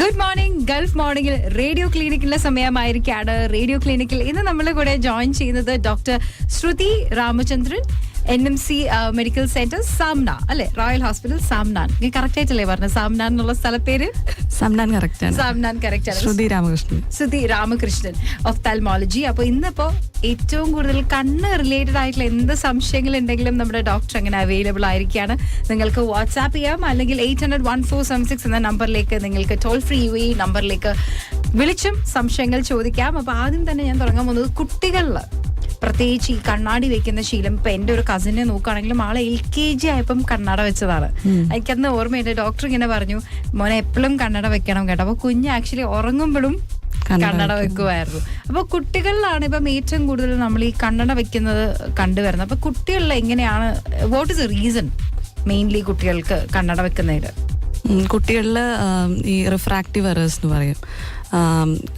Good morning Gulf മോർണിംഗിൽ radio ക്ലിനിക്കിലെ സമയമായിരിക്കാണ്. റേഡിയോ ക്ലിനിക്കിൽ ഇന്ന് നമ്മളെ കൂടെ ജോയിൻ ചെയ്യുന്നത് doctor Shruti Ramachandran N M C medical centre Samnan അല്ലെ? റോയൽ ഹോസ്പിറ്റൽ സാംനാൻ കറക്റ്റ് ആയിട്ടല്ലേ പറഞ്ഞത്? സാംനാൻ എന്നുള്ള സ്ഥലപ്പേര് സാംനാൻ കറക്റ്റ് ആണ്. സാംനാൻ കറക്റ്റ് ആണ്. ശ്രുതി രാമകൃഷ്ണൻ. ശ്രുതി രാമകൃഷ്ണൻ ഓഫ് തൽമോളജി അപ്പൊ ഇന്നിപ്പോ ഏറ്റവും കൂടുതൽ കണ്ണ് റിലേറ്റഡ് ആയിട്ടുള്ള എന്ത് സംശയങ്ങൾ ഉണ്ടെങ്കിലും നമ്മുടെ ഡോക്ടർ അങ്ങനെ അവൈലബിൾ ആയിരിക്കുകയാണ്. നിങ്ങൾക്ക് വാട്സാപ്പ് ചെയ്യാം. അല്ലെങ്കിൽ eight hundred one four seven six എന്ന നമ്പറിലേക്ക് നിങ്ങൾക്ക് ടോൾ ഫ്രീ യു ഈ നമ്പറിലേക്ക് വിളിച്ചും സംശയങ്ങൾ ചോദിക്കാം. അപ്പൊ ആദ്യം തന്നെ ഞാൻ തുടങ്ങാൻ പോകുന്നത് കുട്ടികളിൽ പ്രത്യേകിച്ച് ഈ കണ്ണാടി വെക്കുന്ന ശീലം ഇപ്പൊ എന്റെ ഒരു കസിനെ നോക്കുകയാണെങ്കിലും ആളെ എൽ കെ ജി ആയപ്പം കണ്ണട വെച്ചതാണ്. എനിക്കന്ന് ഓർമ്മയുണ്ട് ഡോക്ടർ ഇങ്ങനെ പറഞ്ഞു മോനെ എപ്പോഴും കണ്ണട വെക്കണം കേട്ടോ. അപ്പൊ കുഞ്ഞ് ആക്ച്വലി ഉറങ്ങുമ്പോഴും കണ്ണട വെക്കുമായിരുന്നു. അപ്പൊ കുട്ടികളിലാണ് ഇപ്പം ഏറ്റവും കൂടുതൽ നമ്മൾ ഈ കണ്ണട വെക്കുന്നത് കണ്ടുവരുന്നത്. അപ്പൊ കുട്ടികളിൽ എങ്ങനെയാണ് what is a reason mainly കുട്ടികൾക്ക് കണ്ണട വെക്കുന്നതിന് കുട്ടികളിൽ ഈ റിഫ്രാക്റ്റീവ് എറേഴ്സ് എന്ന് പറയും.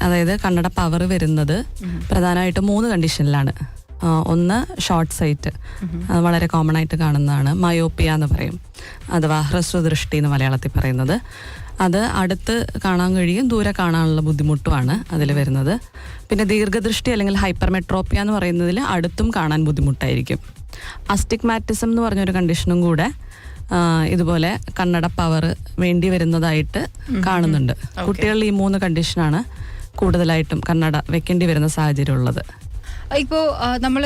അതായത് കണ്ണട പവർ വരുന്നത് പ്രധാനമായിട്ട് മൂന്ന് കണ്ടീഷനിലാണ് ഒന്ന് ഷോർട്ട് സൈറ്റ് അത് വളരെ കോമൺ ആയിട്ട് കാണുന്നതാണ്. മയോപ്പിയ എന്ന് പറയും. അഥവാ ഹ്രസ്വദൃഷ്ടി എന്ന് മലയാളത്തിൽ പറയുന്നത്. അത് അടുത്ത് കാണാൻ കഴിയും ദൂരെ കാണാനുള്ള ബുദ്ധിമുട്ടുമാണ് അതിൽ വരുന്നത്. പിന്നെ ദീർഘദൃഷ്ടി അല്ലെങ്കിൽ ഹൈപ്പർമെട്രോപ്പിയ എന്ന് പറയുന്നതിൽ അടുത്തും കാണാൻ ബുദ്ധിമുട്ടായിരിക്കും. അസ്റ്റിക്മാറ്റിസം എന്ന് പറഞ്ഞൊരു കണ്ടീഷനും കൂടെ ഇതുപോലെ കണ്ണട പവർ വേണ്ടി വരുന്നതായിട്ട് കാണുന്നുണ്ട്. കുട്ടികളിൽ ഈ മൂന്ന് കണ്ടീഷനാണ് കൂടുതലായിട്ടും കണ്ണട വെക്കേണ്ടി വരുന്ന സാഹചര്യം ഉള്ളത് ഇപ്പോ നമ്മൾ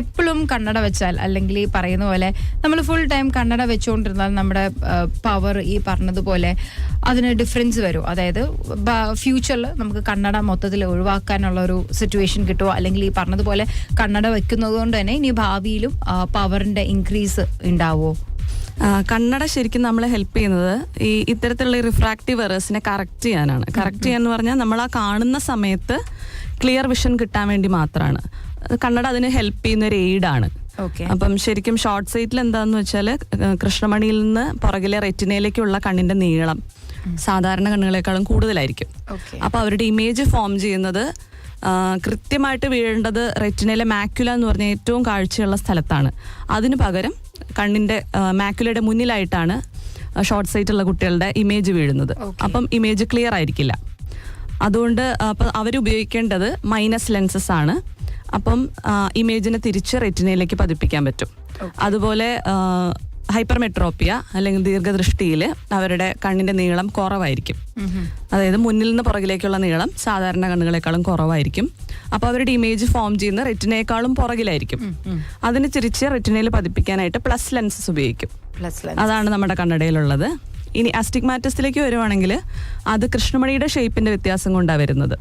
എപ്പോഴും കണ്ണട വെച്ചാൽ അല്ലെങ്കിൽ ഈ പറയുന്ന പോലെ നമ്മൾ ഫുൾ ടൈം കണ്ണട വെച്ചുകൊണ്ടിരുന്നാൽ നമ്മുടെ പവർ ഈ പറഞ്ഞതുപോലെ അതിന് ഡിഫറൻസ് വരും. അതായത് ഫ്യൂച്ചറിൽ നമുക്ക് കണ്ണട മൊത്തത്തിൽ ഒഴിവാക്കാനുള്ള ഒരു സിറ്റുവേഷൻ കിട്ടുമോ അല്ലെങ്കിൽ ഈ പറഞ്ഞതുപോലെ കണ്ണട വെക്കുന്നത് കൊണ്ട് തന്നെ ഇനി ഭാവിയിലും പവറിന്റെ ഇൻക്രീസ് ഉണ്ടാവോ? ആ, കണ്ണട ശരിക്കും നമ്മളെ ഹെൽപ്പ് ചെയ്യുന്നത് ഈ ഇത്തരത്തിലുള്ള റിഫ്രാക്റ്റീവ് എറേഴ്സിനെ കറക്റ്റ് ചെയ്യാനാണ്. കറക്റ്റ് ചെയ്യാന്ന് പറഞ്ഞാൽ നമ്മൾ ആ കാണുന്ന സമയത്ത് ക്ലിയർ വിഷൻ കിട്ടാൻ വേണ്ടി മാത്രമാണ്. കണ്ണട അതിന് ഹെൽപ്പ് ചെയ്യുന്ന ഒരു എയ്ഡാണ് ഓക്കെ അപ്പം ശരിക്കും ഷോർട്ട് സൈറ്റിൽ എന്താന്ന് വെച്ചാൽ കൃഷ്ണമണിയിൽ നിന്ന് പുറകിലെ റെറ്റിനയിലേക്കുള്ള കണ്ണിന്റെ നീളം സാധാരണ കണ്ണുകളെക്കാളും കൂടുതലായിരിക്കും. അപ്പൊ അവരുടെ ഇമേജ് ഫോം ചെയ്യുന്നത് കൃത്യമായിട്ട് വീഴേണ്ടത് റെറ്റിനയിലെ മാക്യുല എന്ന് പറഞ്ഞ ഏറ്റവും കാഴ്ചയുള്ള സ്ഥലത്താണ്. അതിന് പകരം കണ്ണിന്റെ മാക്യുലയുടെ മുന്നിലായിട്ടാണ് ഷോർട്ട് സൈറ്റ് ഉള്ള കുട്ടികളുടെ ഇമേജ് വീഴുന്നത്. അപ്പം ഇമേജ് ക്ലിയർ ആയിരിക്കില്ല. അതുകൊണ്ട് അപ്പം അവരുപയോഗിക്കേണ്ടത് മൈനസ് ലെൻസസ് ആണ്. അപ്പം ഇമേജിനെ തിരിച്ച് റെറ്റിനയിലേക്ക് പതിപ്പിക്കാൻ പറ്റും. അതുപോലെ ഹൈപ്പർമെട്രോപ്പിയ അല്ലെങ്കിൽ ദീർഘദൃഷ്ടിയിൽ അവരുടെ കണ്ണിന്റെ നീളം കുറവായിരിക്കും. അതായത് മുന്നിൽ നിന്ന് പുറകിലേക്കുള്ള നീളം സാധാരണ കണ്ണുകളെക്കാളും കുറവായിരിക്കും. അപ്പോൾ അവരുടെ ഇമേജ് ഫോം ചെയ്യുന്ന റെറ്റിനേക്കാളും പുറകിലായിരിക്കും. അതിന് തിരിച്ച് റെറ്റിനയിൽ പതിപ്പിക്കാനായിട്ട് പ്ലസ് ലെൻസസ് ഉപയോഗിക്കും. പ്ലസ് അതാണ് നമ്മുടെ കണ്ണടയിലുള്ളത്. ഇനി അസ്റ്റിഗ്മാറ്റസിലേക്ക് വരുവാണെങ്കിൽ അത് കൃഷ്ണമണിയുടെ ഷേപ്പിന്റെ വ്യത്യാസം കൊണ്ടാണ് വരുന്നത്.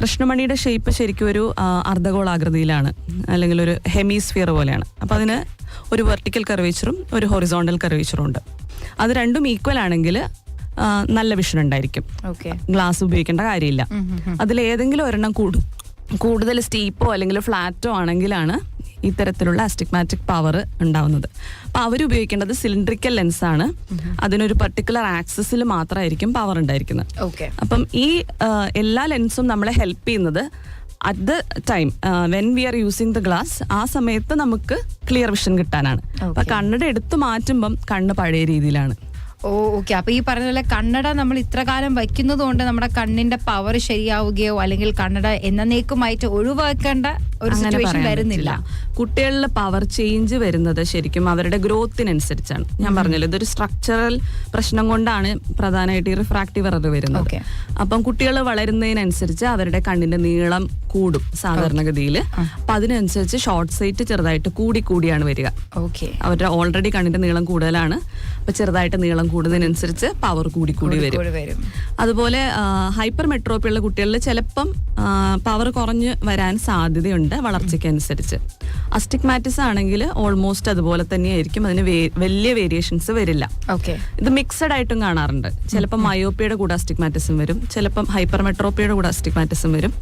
കൃഷ്ണമണിയുടെ ഷേപ്പ് ശരിക്കും ഒരു അർദ്ധഗോളാകൃതിയിലാണ്. അല്ലെങ്കിൽ ഒരു ഹെമിസ്ഫിയർ പോലെയാണ്. അപ്പോൾ അതിന് ഒരു വെർട്ടിക്കൽ കർവേച്ചറും ഒരു ഹൊറിസോണ്ടൽ കർവേച്ചറും ഉണ്ട്. അത് രണ്ടും ഈക്വൽ ആണെങ്കിൽ നല്ല വിഷൻ ഉണ്ടായിരിക്കും. ഓക്കെ ഗ്ലാസ് ഉപയോഗിക്കേണ്ട കാര്യമില്ല. അതിൽ ഏതെങ്കിലും ഒരെണ്ണം കൂടു. കൂടുതൽ സ്റ്റീപ്പോ അല്ലെങ്കിൽ ഫ്ലാറ്റോ ആണെങ്കിലാണ് ഇത്തരത്തിലുള്ള അസ്റ്റിഗ്മാറ്റിക് പവർ ഉണ്ടാവുന്നത്. അപ്പൊ അവർ ഉപയോഗിക്കേണ്ടത് സിലിണ്ട്രിക്കൽ ലെൻസ് ആണ്. അതിനൊരു പർട്ടിക്കുലർ ആക്സസിൽ മാത്രമായിരിക്കും പവർ ഉണ്ടായിരിക്കുന്നത്. ഓക്കെ അപ്പം ഈ എല്ലാ ലെൻസും നമ്മളെ ഹെൽപ്പ് ചെയ്യുന്നത് at the time when we are using the glass ആ സമയത്ത് നമുക്ക് ക്ലിയർ വിഷൻ കിട്ടാനാണ്. അപ്പൊ കണ്ണട എടുത്തു മാറ്റുമ്പം കണ്ണ് പഴയ രീതിയിലാണ്. Oh okay. അപ്പൊ ഈ പറഞ്ഞ പോലെ കണ്ണട നമ്മൾ ഇത്ര കാലം വയ്ക്കുന്നത് കൊണ്ട് നമ്മുടെ കണ്ണിന്റെ പവർ ശരിയാവുകയോ അല്ലെങ്കിൽ കണ്ണട എന്നേക്കുമായിട്ട് ഒഴിവാക്കേണ്ട ഒരു സിറ്റുവേഷൻ വരുന്നില്ല. കുട്ടികളിലെ കുട്ടികളിൽ പവർ ചേഞ്ച് വരുന്നത് ശരിക്കും അവരുടെ ഗ്രോത്തിനനുസരിച്ചാണ് ഞാൻ പറഞ്ഞല്ലോ ഇതൊരു സ്ട്രക്ചറൽ പ്രശ്നം കൊണ്ടാണ് പ്രധാനമായിട്ട് ഈ റിഫ്രാക്റ്റീവ് എറർ വരുന്നത്. അപ്പം കുട്ടികൾ വളരുന്നതിനനുസരിച്ച് അവരുടെ കണ്ണിന്റെ നീളം കൂടും സാധാരണഗതിയിൽ. അപ്പൊ അതിനനുസരിച്ച് ഷോർട്ട് സൈറ്റ് ചെറുതായിട്ട് കൂടി കൂടിയാണ് വരിക. ഓക്കെ. അവരുടെ ഓൾറെഡി കണ്ണിന്റെ നീളം കൂടുതലാണ്. അപ്പൊ ചെറുതായിട്ട് നീളം കൂടുന്നതിനനുസരിച്ച് പവർ കൂടി കൂടി വരും. അതുപോലെ ഹൈപ്പർ മെട്രോപ്പി ഉള്ള കുട്ടികളിൽ ചിലപ്പം പവർ കുറഞ്ഞ് വരാൻ സാധ്യതയുണ്ട് വളർച്ചയ്ക്കനുസരിച്ച്. അസ്റ്റിക്മാറ്റിസ് ആണെങ്കിൽ ഓൾമോസ്റ്റ് അതുപോലെ തന്നെയായിരിക്കും. അതിന് വലിയ വേരിയേഷൻസ് വരില്ല. ഓക്കെ ഇത് മിക്സഡ് ആയിട്ടും കാണാറുണ്ട്. ചിലപ്പം മയോപ്പിയുടെ കൂടെ അസ്റ്റിക്മാറ്റിസും വരും. ചിലപ്പം ഹൈപ്പർ മെട്രോപ്പിയുടെ കൂടെ അസ്റ്റിക്മാറ്റിസും വരും.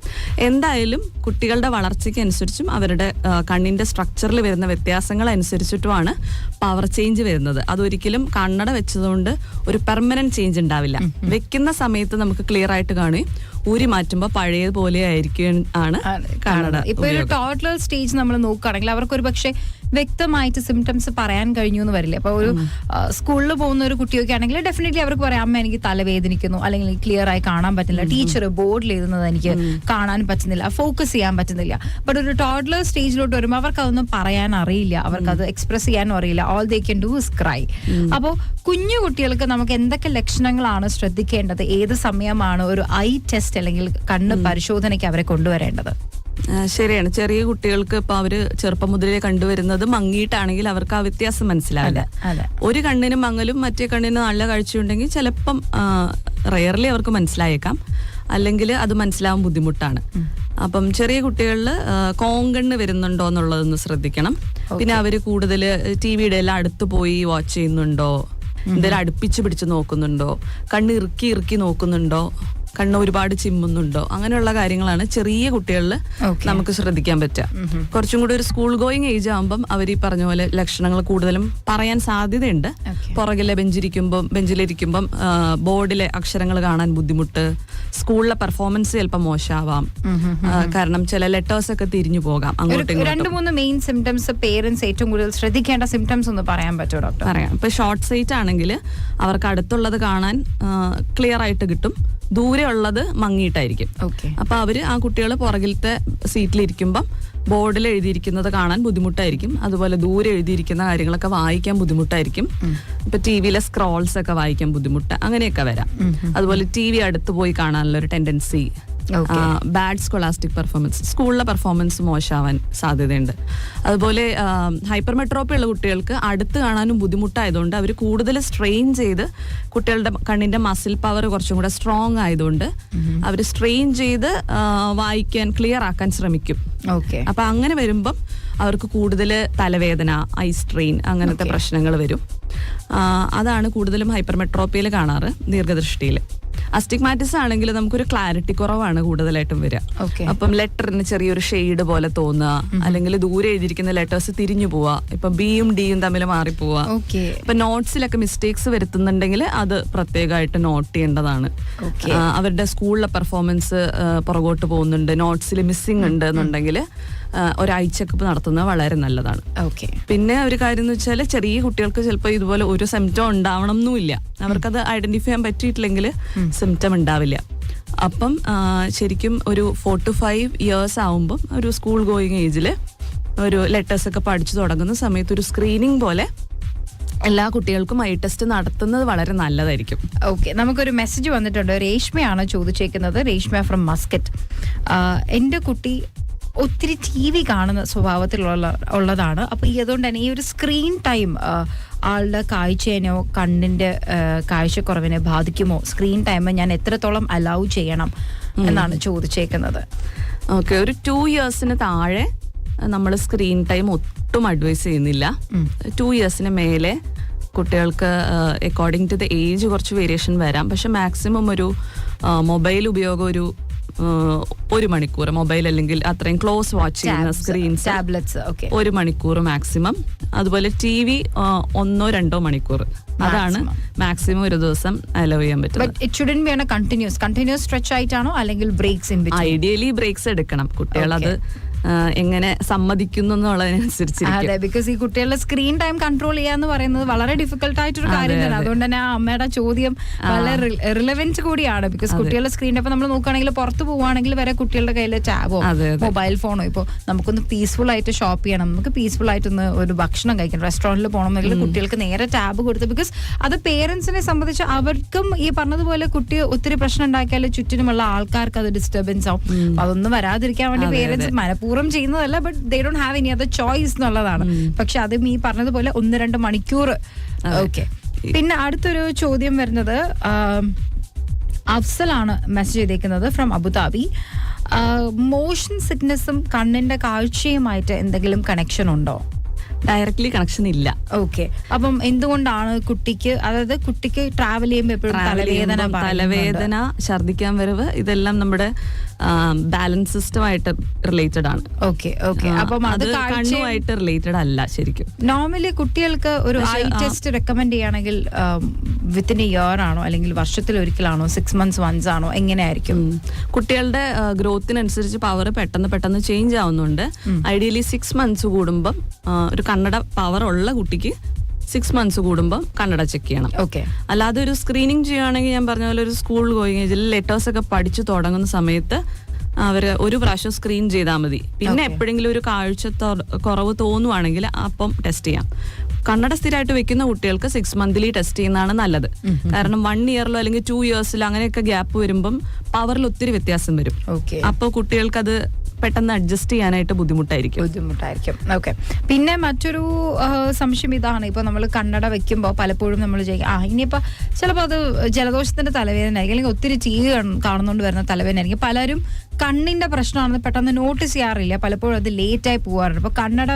എന്തായാലും കുട്ടികളുടെ വളർച്ചയ്ക്ക് അനുസരിച്ചും അവരുടെ കണ്ണിന്റെ സ്ട്രക്ചറിൽ വരുന്ന വ്യത്യാസങ്ങൾ അനുസരിച്ചിട്ടുമാണ് പവർ ചേഞ്ച് വരുന്നത്. അതൊരിക്കലും കണ്ണട വെച്ചതുകൊണ്ട് ഒരു പെർമനന്റ് ചേഞ്ച് ഉണ്ടാവില്ല. വെക്കുന്ന സമയത്ത് നമുക്ക് ക്ലിയർ ആയിട്ട് കാണുകയും ഊരി മാറ്റുമ്പോൾ പഴയതുപോലെ ആയിരിക്കും ആണ് കണ്ണട ഇപ്പൊ ഒരു ടോട്ടൽ സ്റ്റേജ് നമ്മൾ നോക്കുകയാണെങ്കിൽ അവർക്ക് ഒരു പക്ഷേ വ്യക്തമായിട്ട് സിംറ്റംസ് പറയാൻ കഴിഞ്ഞു എന്ന് വരില്ല. അപ്പൊ ഒരു സ്കൂളിൽ പോകുന്ന ഒരു കുട്ടിയൊക്കെ ആണെങ്കിൽ ഡെഫിനറ്റ്ലി അവർക്ക് പറയാം അമ്മ എനിക്ക് തലവേദനിക്കുന്നു. അല്ലെങ്കിൽ ക്ലിയർ ആയി കാണാൻ പറ്റില്ല. ടീച്ചർ ബോർഡിൽ എഴുതുന്നത് എനിക്ക് കാണാൻ പറ്റുന്നില്ല. ഫോക്കസ് ചെയ്യാൻ പറ്റുന്നില്ല. ബട്ട് ഒരു ടോഡ്ലർ സ്റ്റേജിലോട്ട് വരുമ്പോൾ അവർക്ക് അതൊന്നും പറയാൻ അറിയില്ല. അവർക്ക് അത് എക്സ്പ്രസ് ചെയ്യാനും അറിയില്ല. All they can do is cry അപ്പോൾ കുഞ്ഞു കുട്ടികൾക്ക് നമുക്ക് എന്തൊക്കെ ലക്ഷണങ്ങളാണ് ശ്രദ്ധിക്കേണ്ടത്? ഏത് സമയമാണ് ഒരു ഐ ടെസ്റ്റ് അല്ലെങ്കിൽ കണ്ണ് പരിശോധനയ്ക്ക് അവരെ കൊണ്ടുവരേണ്ടത്. ശരിയാണ്. ചെറിയ കുട്ടികൾക്ക് ഇപ്പൊ അവർ ചെറുപ്പം മുതലേ കണ്ടുവരുന്നത് മങ്ങിയിട്ടാണെങ്കിൽ അവർക്ക് ആ വ്യത്യാസം മനസ്സിലാവില്ല. ഒരു കണ്ണിന് മങ്ങലും മറ്റേ കണ്ണിന് നല്ല കാഴ്ചയുണ്ടെങ്കിൽ ചിലപ്പം റയർലി അവർക്ക് മനസ്സിലായേക്കാം. അല്ലെങ്കിൽ അത് മനസ്സിലാവാൻ ബുദ്ധിമുട്ടാണ്. അപ്പം ചെറിയ കുട്ടികളിൽ കോങ്കണ്ണ് വരുന്നുണ്ടോ എന്നുള്ളതൊന്ന് ശ്രദ്ധിക്കണം. പിന്നെ അവർ കൂടുതൽ ടി വിയുടെ എല്ലാം അടുത്ത് പോയി വാച്ച് ചെയ്യുന്നുണ്ടോ? എന്തെങ്കിലും അടുപ്പിച്ച് പിടിച്ച് നോക്കുന്നുണ്ടോ? കണ്ണ് ഇറുക്കി ഇറുക്കി നോക്കുന്നുണ്ടോ? കണ്ണ് ഒരുപാട് ചിമ്മുന്നുണ്ടോ? അങ്ങനെയുള്ള കാര്യങ്ങളാണ് ചെറിയ കുട്ടികളിൽ നമുക്ക് ശ്രദ്ധിക്കാൻ പറ്റുക. കുറച്ചും കൂടി ഒരു സ്കൂൾ ഗോയിങ് ഏജ് ആകുമ്പം അവർ ഈ പറഞ്ഞ പോലെ ലക്ഷണങ്ങൾ കൂടുതലും പറയാൻ സാധ്യതയുണ്ട്. പുറകിലെ ബെഞ്ചിരിക്കുമ്പം ബെഞ്ചിലിരിക്കുമ്പം ബോർഡിലെ അക്ഷരങ്ങൾ കാണാൻ ബുദ്ധിമുട്ട് സ്കൂളിലെ പെർഫോമൻസ് ചിലപ്പോൾ മോശമാവാം. കാരണം ചില ലെറ്റേഴ്സ് ഒക്കെ തിരിഞ്ഞു പോകാം അങ്ങോട്ടും രണ്ട് മൂന്ന് മെയിൻ സിംറ്റംസ് പേരൻസ് ഏറ്റവും കൂടുതൽ ശ്രദ്ധിക്കേണ്ട സിംറ്റംസ് ഒന്ന് പറയാൻ പറ്റുമോ ഡോക്ടർ പറയാം. ഇപ്പൊ ഷോർട്ട് സൈറ്റ് ആണെങ്കിൽ അവർക്ക് അടുത്തുള്ളത് കാണാൻ ക്ലിയർ ആയിട്ട് കിട്ടും. ദൂരെ ഉള്ളത് മങ്ങിയിട്ടായിരിക്കും അപ്പൊ അവർ ആ കുട്ടികളെ പുറകിലത്തെ സീറ്റിലിരിക്കുമ്പം ബോർഡിൽ എഴുതിയിരിക്കുന്നത് കാണാൻ ബുദ്ധിമുട്ടായിരിക്കും. അതുപോലെ ദൂരെ എഴുതിയിരിക്കുന്ന കാര്യങ്ങളൊക്കെ വായിക്കാൻ ബുദ്ധിമുട്ടായിരിക്കും. ഇപ്പൊ ടി വിയിലെ സ്ക്രോൾസ് ഒക്കെ വായിക്കാൻ ബുദ്ധിമുട്ട് അങ്ങനെയൊക്കെ വരാം. അതുപോലെ ടി വി അടുത്ത് പോയി കാണാനുള്ള ഒരു ടെൻഡൻസി. ബാഡ് സ്കോളാസ്റ്റിക് പെർഫോമൻസ് സ്കൂളിലെ പെർഫോമൻസ് മോശമാവാൻ സാധ്യതയുണ്ട്. അതുപോലെ ഹൈപ്പർ മെട്രോപ്പി ഉള്ള കുട്ടികൾക്ക് അടുത്ത് കാണാനും ബുദ്ധിമുട്ടായതുകൊണ്ട് അവർ കൂടുതൽ സ്ട്രെയിൻ ചെയ്ത് കുട്ടികളുടെ കണ്ണിന്റെ മസിൽ പവർ കുറച്ചും കൂടെ സ്ട്രോങ് ആയതുകൊണ്ട് അവർ സ്ട്രെയിൻ ചെയ്ത് വായിക്കാൻ ക്ലിയർ ആക്കാൻ ശ്രമിക്കും. ഓക്കെ അപ്പൊ അങ്ങനെ വരുമ്പം അവർക്ക് കൂടുതൽ തലവേദന ഐ സ്ട്രെയിൻ അങ്ങനത്തെ പ്രശ്നങ്ങൾ വരും. അതാണ് കൂടുതലും ഹൈപ്പർ മെട്രോപ്പിയിൽ കാണാറ് ദീർഘദൃഷ്ടിയിൽ. അസ്റ്റിഗ്മാറ്റിസ് ആണെങ്കിൽ നമുക്കൊരു ക്ലാരിറ്റി കുറവാണ് കൂടുതലായിട്ടും വരിക. അപ്പം ലെറ്ററിന് ചെറിയൊരു ഷെയ്ഡ് പോലെ തോന്നുക. അല്ലെങ്കിൽ ദൂരെ എഴുതിയിരിക്കുന്ന ലെറ്റേഴ്സ് തിരിഞ്ഞു പോവുക. ഇപ്പൊ ബിയും ഡിയും തമ്മിൽ മാറിപ്പോവാ ഓക്കെ ഇപ്പൊ നോട്ട്സിലൊക്കെ മിസ്റ്റേക്സ് വരുത്തുന്നുണ്ടെങ്കിൽ അത് പ്രത്യേകമായിട്ട് നോട്ട് ചെയ്യേണ്ടതാണ്. അവരുടെ സ്കൂളിലെ പെർഫോമൻസ് പുറകോട്ട് പോകുന്നുണ്ട്. നോട്ട്സിൽ മിസ്സിംഗ് ഉണ്ട് എന്നുണ്ടെങ്കിൽ ഒരു ഐ ചെക്കപ്പ് നടത്തുന്നത് വളരെ നല്ലതാണ്. ഓക്കെ പിന്നെ ഒരു കാര്യം എന്ന് വെച്ചാൽ ചെറിയ കുട്ടികൾക്ക് ചിലപ്പോൾ ഇതുപോലെ ഒരു സിംറ്റം ഉണ്ടാവണം എന്നുമില്ല. അവർക്കത് ഐഡന്റിഫൈ ചെയ്യാൻ പറ്റിയിട്ടില്ലെങ്കിൽ സിംറ്റം ഉണ്ടാവില്ല. അപ്പം ശരിക്കും ഒരു ഫോർ ടു ഫൈവ് ഇയേഴ്സ് ആവുമ്പം ഒരു സ്കൂൾ ഗോയിങ് ഏജിൽ ഒരു ലെറ്റേഴ്സ് ഒക്കെ പഠിച്ചു തുടങ്ങുന്ന സമയത്ത് ഒരു സ്ക്രീനിങ് പോലെ എല്ലാ കുട്ടികൾക്കും ഐ ടെസ്റ്റ് നടത്തുന്നത് വളരെ നല്ലതായിരിക്കും. ഓക്കെ നമുക്കൊരു മെസ്സേജ് വന്നിട്ടുണ്ട്. രേഷ്മയാണ് ചോദിച്ചേക്കുന്നത്. രേഷ്മ ഫ്രം മസ്കറ്റ് എന്റെ കുട്ടി ഒത്തിരി ടി വി കാണുന്ന സ്വഭാവത്തിലുള്ള ഉള്ളതാണ്. അപ്പോൾ ഈ അതുകൊണ്ട് തന്നെ ഈ ഒരു സ്ക്രീൻ ടൈം ആളുടെ കാഴ്ചേനോ കണ്ണിന്റെ കാഴ്ചക്കുറവിനെ ബാധിക്കുമോ? സ്ക്രീൻ ടൈം ഞാൻ എത്രത്തോളം അലൗ ചെയ്യണം എന്നാണ് ചോദിച്ചേക്കുന്നത്. ഓക്കെ ഒരു ടു ഇയേഴ്സിന് താഴെ നമ്മൾ സ്ക്രീൻ ടൈം ഒട്ടും അഡ്വൈസ് ചെയ്യുന്നില്ല. ടു ഇയേഴ്സിന് മേലെ കുട്ടികൾക്ക് അക്കോർഡിംഗ് ടു ദ ഏജ് കുറച്ച് വേരിയേഷൻ വരാം. പക്ഷെ മാക്സിമം ഒരു മൊബൈൽ ഉപയോഗം ഒരു ഒരു മണിക്കൂർ മൊബൈൽ അല്ലെങ്കിൽ അത്രയും ക്ലോസ് വാച്ച് ചെയ്യുന്ന സ്ക്രീൻസ് ടാബ്ലറ്റ്സ് ഓക്കെ ഒരു മണിക്കൂർ മാക്സിമം. അതുപോലെ ടി വി ഒന്നോ രണ്ടോ മണിക്കൂർ. അതാണ് മാക്സിമം ഒരു ദിവസം അലോ ചെയ്യാൻ പറ്റും കണ്ടിന്യൂസ് കണ്ടിന്യൂസ് സ്ട്രെച്ച് ആയിട്ടാണോ അല്ലെങ്കിൽ ബ്രേക്സ് ഐഡിയലി ബ്രേക്സ് എടുക്കണം. കുട്ടികൾ അത് എങ്ങനെ സമ്മതിക്കുന്നു എന്നുള്ളതിനനുസരിച്ച് അതെ ബിക്കോസ് ഈ കുട്ടികളുടെ സ്ക്രീൻ ടൈം കൺട്രോൾ ചെയ്യാന്ന് പറയുന്നത് വളരെ ഡിഫിക്കൽട്ട് ആയിട്ടൊരു കാര്യം തന്നെ. അതുകൊണ്ട് തന്നെ ആ അമ്മയുടെ ചോദ്യം വളരെ റിലവൻസ് കൂടിയാണ്. ബിക്കോസ് കുട്ടികളുടെ സ്ക്രീൻ ടൈം നമ്മൾ നോക്കുകയാണെങ്കിൽ പുറത്ത് പോവുകയാണെങ്കിൽ വരെ കുട്ടികളുടെ കയ്യിൽ ടാബോ. മൊബൈൽ ഫോണോ ഇപ്പോൾ നമുക്കൊന്ന് പീസ്ഫുൾ ആയിട്ട് ഷോപ്പ് ചെയ്യണം. നമുക്ക് പീസ്ഫുൾ ആയിട്ടൊന്ന് ഒരു ഭക്ഷണം കഴിക്കണം. റെസ്റ്റോറന്റിൽ പോകണമെങ്കിൽ കുട്ടികൾക്ക് നേരെ ടാബ് കൊടുത്ത് ബിക്കോസ് അത് പേരൻസിനെ സംബന്ധിച്ച് അവർക്കും ഈ പറഞ്ഞതുപോലെ കുട്ടി ഒത്തിരി പ്രശ്നം ഉണ്ടാക്കിയാൽ ചുറ്റിനുമുള്ള ആൾക്കാർക്ക് അത് ഡിസ്റ്റർബൻസ് ആവും. അതൊന്നും വരാതിരിക്കാൻ വേണ്ടി പേരൻസ് മനഃപൂർവം ചെയ്യുന്നതല്ല but they don't have any other choice എന്നുള്ളതാണ്. പക്ഷെ അതും ഈ പറഞ്ഞതുപോലെ ഒന്ന് രണ്ട് മണിക്കൂർ. ഓക്കെ പിന്നെ അടുത്തൊരു ചോദ്യം വരുന്നത് അഫ്സലാണ് മെസ്സേജ് ചെയ്തേക്കുന്നത് ഫ്രം അബുദാബി. മോഷൻ സിക്നെസ്സും കണ്ണിന്റെ കാഴ്ചയുമായിട്ട് എന്തെങ്കിലും കണക്ഷൻ ഉണ്ടോ? ഡയറക്ട്ലി കണക്ഷൻ ഇല്ല. ഓക്കെ അപ്പം എന്തുകൊണ്ടാണ് കുട്ടിക്ക് അതായത് കുട്ടിക്ക് ട്രാവൽ ചെയ്യുമ്പോൾ എപ്പോഴും തലവേദന തലവേദന ഛർദിക്കാൻ വരവ് ഇതെല്ലാം നമ്മുടെ ബാലൻസ് സിസ്റ്റമായിട്ട് റിലേറ്റഡ് ആണ്. Okay okay. അപ്പം അത് കണ്ണുമായിട്ട് റിലേറ്റഡ് അല്ല ശരിക്കും. നോർമലി കുട്ടികൾക്ക് ഒരു ഐ ടെസ്റ്റ് റെക്കമെൻഡ് ചെയ്യുകയാണെങ്കിൽ വിത്തിൻ എ ഇയർ ആണോ അല്ലെങ്കിൽ വർഷത്തിൽ ഒരിക്കലാണോ സിക്സ് മന്ത്സ് വൺസ് ആണോ എങ്ങനെയായിരിക്കും. കുട്ടികളുടെ ഗ്രോത്തിനനുസരിച്ച് പവർ പെട്ടെന്ന് പെട്ടെന്ന് ചേഞ്ച് ആവുന്നുണ്ട്. ഐഡിയലി സിക്സ് മന്ത്സ് കൂടുമ്പം ഒരു കണ്ണട പവർ ഉള്ള കുട്ടിക്ക് സിക്സ് മന്ത്സ് കൂടുമ്പോൾ കണ്ണട ചെക്ക് ചെയ്യണം. ഓക്കെ അല്ലാതെ ഒരു സ്ക്രീനിങ് ചെയ്യുകയാണെങ്കിൽ ഞാൻ പറഞ്ഞ പോലെ ഒരു സ്കൂൾ ഗോയിങ് ഇതിൽ ലെറ്റേഴ്സ് ഒക്കെ പഠിച്ചു തുടങ്ങുന്ന സമയത്ത് അവർ ഒരു പ്രാവശ്യം സ്ക്രീൻ ചെയ്താൽ മതി. പിന്നെ എപ്പോഴെങ്കിലും ഒരു കാഴ്ച കുറവ് തോന്നുവാണെങ്കിൽ അപ്പം ടെസ്റ്റ് ചെയ്യാം. കണ്ണട സ്ഥിരമായിട്ട് വെക്കുന്ന കുട്ടികൾക്ക് സിക്സ് മന്ത്ലി ടെസ്റ്റ് ചെയ്യുന്നതാണ് നല്ലത്. കാരണം വൺ ഇയറിലോ അല്ലെങ്കിൽ ടു ഇയേഴ്സിലോ അങ്ങനെയൊക്കെ ഗ്യാപ്പ് വരുമ്പം പവറിൽ ഒത്തിരി വ്യത്യാസം വരും. അപ്പോൾ കുട്ടികൾക്ക് അത് പെട്ടെന്ന് അഡ്ജസ്റ്റ് ചെയ്യാനായിട്ട് ബുദ്ധിമുട്ടായിരിക്കും. ബുദ്ധിമുട്ടായിരിക്കും. ഓക്കെ പിന്നെ മറ്റൊരു സംശയം ഇതാണ്. ഇപ്പൊ നമ്മൾ കണ്ണട വെക്കുമ്പോൾ പലപ്പോഴും നമ്മൾ ചെയ്യും ആ ഇനിയിപ്പോ ചിലപ്പോൾ അത് ജലദോഷത്തിന്റെ തലവേദന ആയിരിക്കും അല്ലെങ്കിൽ ഒത്തിരി ചീ കാണുന്നോണ്ട് വരുന്ന തലവേദന ആയിരിക്കും പലരും കണ്ണിന്റെ പ്രശ്നമാണെന്ന് പെട്ടെന്ന് നോട്ടീസ് ചെയ്യാറില്ല. പലപ്പോഴും അത് ലേറ്റ് ആയി പോകാറുണ്ട് അപ്പൊ കണ്ണട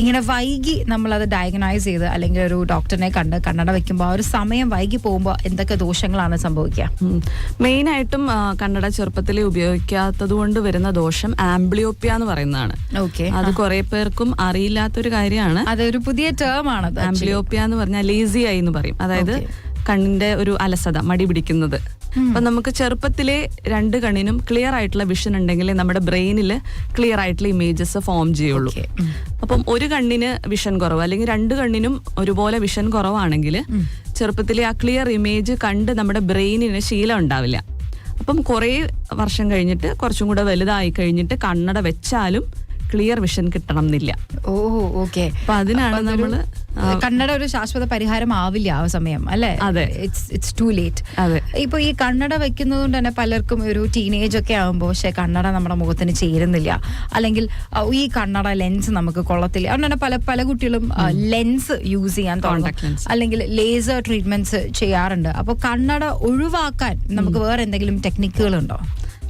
ഇങ്ങനെ വൈകി നമ്മൾ അത് ഡയഗ്നൈസ് ചെയ്ത് അല്ലെങ്കിൽ ഒരു ഡോക്ടറിനെ കണ്ട് കണ്ണട വെക്കുമ്പോൾ ആ ഒരു സമയം വൈകി പോകുമ്പോൾ എന്തൊക്കെ ദോഷങ്ങളാണ് സംഭവിക്കുക? മെയിനായിട്ടും കണ്ണട ചെറുപ്പത്തിൽ ഉപയോഗിക്കാത്തത് കൊണ്ട് വരുന്ന ദോഷം ആംബ്ലിയോപ്യ എന്ന് പറയുന്നതാണ്. ഓക്കെ അത് കുറെ പേർക്കും അറിയില്ലാത്തൊരു കാര്യമാണ്. അതൊരു പുതിയ ടേം ആണ് ആംബ്ലിയോപ്യ എന്ന് പറഞ്ഞാൽ ലേസി ആയി എന്ന് പറയും. അതായത് കണ്ണിന്റെ ഒരു അലസത മടി പിടിക്കുന്നത്. അപ്പൊ നമുക്ക് ചെറുപ്പത്തിലെ രണ്ട് കണ്ണിനും ക്ലിയർ ആയിട്ടുള്ള വിഷൻ ഉണ്ടെങ്കിലേ നമ്മുടെ ബ്രെയിനിൽ ക്ലിയർ ആയിട്ടുള്ള ഇമേജസ് ഫോം ചെയ്യുള്ളൂ. അപ്പം ഒരു കണ്ണിന് വിഷൻ കുറവ് അല്ലെങ്കിൽ രണ്ട് കണ്ണിനും ഒരുപോലെ വിഷൻ കുറവാണെങ്കിൽ ചെറുപ്പത്തിലെ ആ ക്ലിയർ ഇമേജ് കണ്ട് നമ്മുടെ ബ്രെയിനിന് ശീലം ഉണ്ടാവില്ല. അപ്പം കുറേ വർഷം കഴിഞ്ഞിട്ട് കുറച്ചും കൂടെ വലുതായി കഴിഞ്ഞിട്ട് കണ്ണട വെച്ചാലും ക്ലിയർ വിഷൻ കിട്ടണം എന്നില്ല ഓ ഓക്കെ. അപ്പൊ അതിനാണ് നമ്മൾ കണ്ണട ഒരു ശാശ്വത പരിഹാരം ആവില്ല ആ സമയം അല്ലെ? അതെ. ഇറ്റ്സ് ഇറ്റ്സ് ടു ലേറ്റ് അതെ. ഇപ്പൊ ഈ കണ്ണട വെക്കുന്നത് കൊണ്ട് തന്നെ പലർക്കും ഒരു ടീനേജ് ഒക്കെ ആകുമ്പോൾ പക്ഷെ കണ്ണട നമ്മുടെ മുഖത്തിന് ചേരുന്നില്ല. അല്ലെങ്കിൽ ഈ കണ്ണട ലെൻസ് നമുക്ക് കൊള്ളത്തില്ല. അതുകൊണ്ട് തന്നെ പല പല കുട്ടികളും ലെൻസ് യൂസ് ചെയ്യാൻ തുടങ്ങും. അല്ലെങ്കിൽ ലേസർ ട്രീറ്റ്മെന്റ്സ് ചെയ്യാറുണ്ട്. അപ്പോൾ കണ്ണട ഒഴിവാക്കാൻ നമുക്ക് വേറെ എന്തെങ്കിലും ടെക്നിക്കുകൾ ഉണ്ടോ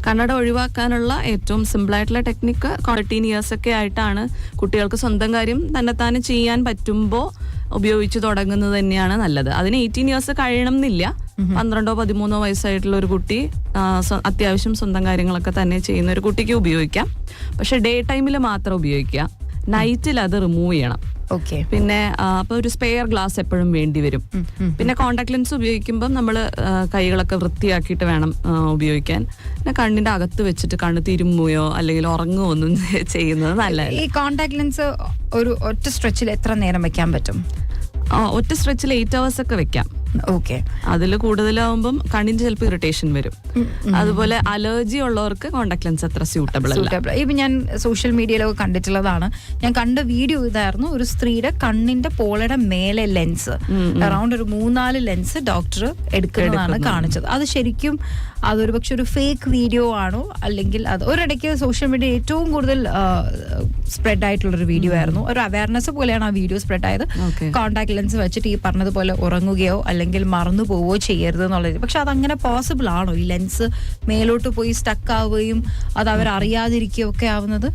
കണ്ണട ഒഴിവാക്കാനുള്ള ഏറ്റവും സിമ്പിൾ ആയിട്ടുള്ള ടെക്നിക്ക് ഫോർട്ടീൻ ഇയേഴ്സ് ഒക്കെ ആയിട്ടാണ് കുട്ടികൾക്ക് സ്വന്തം കാര്യം തന്നെത്താനെ ചെയ്യാൻ പറ്റുമ്പോൾ ഉപയോഗിച്ച് തുടങ്ങുന്നത് തന്നെയാണ് നല്ലത്. അതിന് എയ്റ്റീൻ ഇയേഴ്സ് കഴിയണം എന്നില്ല പന്ത്രണ്ടോ പതിമൂന്നോ വയസ്സായിട്ടുള്ള ഒരു കുട്ടി അത്യാവശ്യം സ്വന്തം കാര്യങ്ങളൊക്കെ തന്നെ ചെയ്യുന്ന ഒരു കുട്ടിക്ക് ഉപയോഗിക്കാം. പക്ഷെ ഡേ ടൈമിൽ മാത്രം ഉപയോഗിക്കുക. നൈറ്റിൽ അത് റിമൂവ് ചെയ്യണം. പിന്നെ അപ്പൊ ഒരു സ്പെയർ ഗ്ലാസ് എപ്പോഴും വേണ്ടി വരും. പിന്നെ കോണ്ടാക്ട് ലെൻസ് ഉപയോഗിക്കുമ്പോൾ നമ്മൾ കൈകളൊക്കെ വൃത്തിയാക്കിയിട്ട് വേണം ഉപയോഗിക്കാൻ. പിന്നെ കണ്ണിന്റെ അകത്ത് വെച്ചിട്ട് കണ്ണ് തിരുമ്മുകയോ അല്ലെങ്കിൽ ഉറങ്ങുകയോ ഒന്നും ചെയ്യുന്നത് നല്ലതല്ല. ഈ കോണ്ടാക്ട് ലെൻസ് ഒരു ഒറ്റ സ്ട്രെച്ചിൽ എത്ര നേരം വെക്കാൻ പറ്റും? ഒറ്റ സ്ട്രെച്ചിൽ എയ്റ്റ് അവേഴ്സ് ഒക്കെ വെക്കാം. ഓക്കെ അതിൽ കൂടുതലാവുമ്പം കണ്ണിന് ചിലപ്പോൾ ഇറിറ്റേഷൻ വരും. അതുപോലെ അലർജി ഉള്ളവർക്ക് കോണ്ടാക്ട് ലെൻസ് അത്ര സ്യൂട്ടബിൾ അല്ല. ഇപ്പൊ ഞാൻ സോഷ്യൽ മീഡിയയിലൊക്കെ കണ്ടിട്ടുള്ളതാണ്. ഞാൻ കണ്ട വീഡിയോ ഇതായിരുന്നു ഒരു സ്ത്രീയുടെ കണ്ണിന്റെ പോളയുടെ മേലെ ലെൻസ് അറൌണ്ട് ഒരു മൂന്നാൽ ലെൻസ് ഡോക്ടർ എടുക്കുന്നതാണ് കാണിച്ചത്. അത് ശരിക്കും അതൊരു പക്ഷെ ഒരു ഫേക്ക് വീഡിയോ ആണോ? അല്ലെങ്കിൽ അത് ഒരിടയ്ക്ക് സോഷ്യൽ മീഡിയ ഏറ്റവും കൂടുതൽ സ്പ്രെഡ് ആയിട്ടുള്ള ഒരു വീഡിയോ ആയിരുന്നു. ഒരു അവയർനെസ് പോലെയാണ് ആ വീഡിയോ സ്പ്രെഡ് ആയത്. കോണ്ടാക്ട് ലെൻസ് വെച്ചിട്ട് ഈ പറഞ്ഞതുപോലെ ഉറങ്ങുകയോ അല്ലെങ്കിൽ മറന്നു പോവുകയോ ചെയ്യരുത് എന്നുള്ളത് പക്ഷെ അതങ്ങനെ പോസിബിൾ ആണോ? ഈ ലെൻസ് മേലോട്ട് പോയി സ്റ്റക്ക് ആവുകയും അത് ഒക്കെ ആവുന്നത്?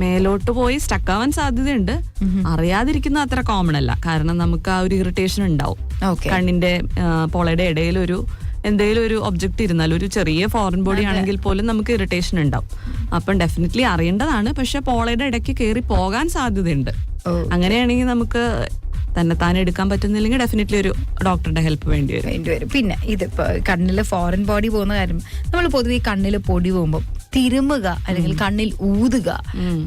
മേലോട്ട് പോയി സ്റ്റക്ക് ആവാൻ സാധ്യതയുണ്ട്. അറിയാതിരിക്കുന്ന അത്ര കോമൺ അല്ല. കാരണം നമുക്ക് ആ ഒരു ഇറിറ്റേഷൻ ഉണ്ടാവും. കണ്ണിന്റെ പൊളയുടെ പോളയുടെ ഇടയിൽ ഒരു എന്തെങ്കിലും ഒരു ഒബ്ജക്റ്റ് ഇരുന്നാൽ ഒരു ചെറിയ ഫോറിൻ ബോഡി ആണെങ്കിൽ പോലും നമുക്ക് ഇറിറ്റേഷൻ ഉണ്ടാവും. അപ്പം ഡെഫിനറ്റ്ലി അറിയേണ്ടതാണ്. പക്ഷെ പോളയുടെ ഇടയ്ക്ക് കയറി പോകാൻ സാധ്യതയുണ്ട്. അങ്ങനെയാണെങ്കിൽ നമുക്ക് തന്നെ താൻ എടുക്കാൻ പറ്റുന്നില്ലെങ്കിൽ ഡെഫിനറ്റ്ലി ഒരു ഡോക്ടറുടെ ഹെൽപ്പ് വേണ്ടി വരും. വേണ്ടി വരും. പിന്നെ ഇതിപ്പോ കണ്ണിൽ ഫോറിൻ ബോഡി പോകുന്ന കാര്യം നമ്മൾ പൊതുവെ കണ്ണിൽ പൊടി പോകുമ്പോൾ തിരുമുക അല്ലെങ്കിൽ കണ്ണിൽ ഊതുക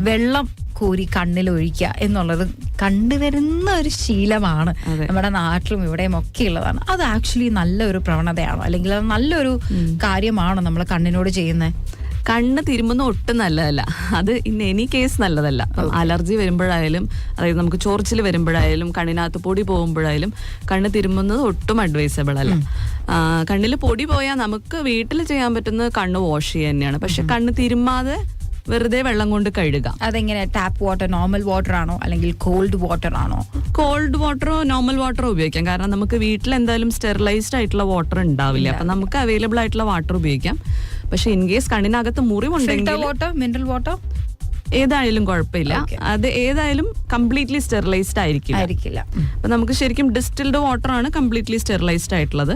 വെള്ളം കോരി കണ്ണിൽ ഒഴിക്കുക എന്നുള്ളത് കണ്ടുവരുന്ന ഒരു ശീലമാണ് നമ്മുടെ നാട്ടിലും ഇവിടെയും ഒക്കെ ഉള്ളതാണ്. അത് ആക്ച്വലി നല്ലൊരു പ്രവണതയാണോ. അല്ലെങ്കിൽ അത് നല്ലൊരു കാര്യമാണോ നമ്മൾ കണ്ണിനോട് ചെയ്യുന്നത്. കണ്ണ് തിരുമുന്ന ഒട്ടും നല്ലതല്ല. അത് ഇൻ എനി കേസ് നല്ലതല്ല. അലർജി വരുമ്പോഴായാലും അതായത് നമുക്ക് ചോർച്ചിൽ വരുമ്പോഴായാലും കണ്ണിനകത്ത് പൊടി പോകുമ്പോഴായാലും കണ്ണ് തിരുമുന്നത് ഒട്ടും അഡ്വൈസബിൾ അല്ല. കണ്ണിൽ പൊടി പോയാൽ നമുക്ക് വീട്ടിൽ ചെയ്യാൻ പറ്റുന്നത് കണ്ണ് വാഷ് ചെയ്യുക തന്നെയാണ്. പക്ഷെ കണ്ണ് തിരുമ്മാതെ വെറുതെ വെള്ളം കൊണ്ട് കഴുകാം അതെങ്ങനെ? ടാപ്പ് വാട്ടർ നോർമൽ വാട്ടർ ആണോ? അല്ലെങ്കിൽ കോൾഡ് വാട്ടർ ആണോ? കോൾഡ് വാട്ടറോ നോർമൽ വാട്ടറോ ഉപയോഗിക്കാം. കാരണം നമുക്ക് വീട്ടിൽ എന്തായാലും സ്റ്റെറിലൈസ്ഡ് ആയിട്ടുള്ള വാട്ടർ ഉണ്ടാവില്ല. അപ്പൊ നമുക്ക് അവൈലബിൾ ആയിട്ടുള്ള വാട്ടർ ഉപയോഗിക്കാം. പക്ഷെ ഇൻ കേസ് കണ്ണിനകത്ത് മുറിവുണ്ടെങ്കിൽ വാട്ടർ മിനറൽ വാട്ടർ ഏതായാലും കുഴപ്പമില്ല. അത് ഏതായാലും കംപ്ലീറ്റ്ലി സ്റ്റെറിലൈസ്ഡ് ആയിരിക്കും ആയിരിക്കില്ല. അപ്പൊ നമുക്ക് ശരിക്കും ഡിസ്റ്റിൽഡ് വാട്ടർ ആണ് കംപ്ലീറ്റ്ലി സ്റ്റെറിലൈസ്ഡ് ആയിട്ടുള്ളത്.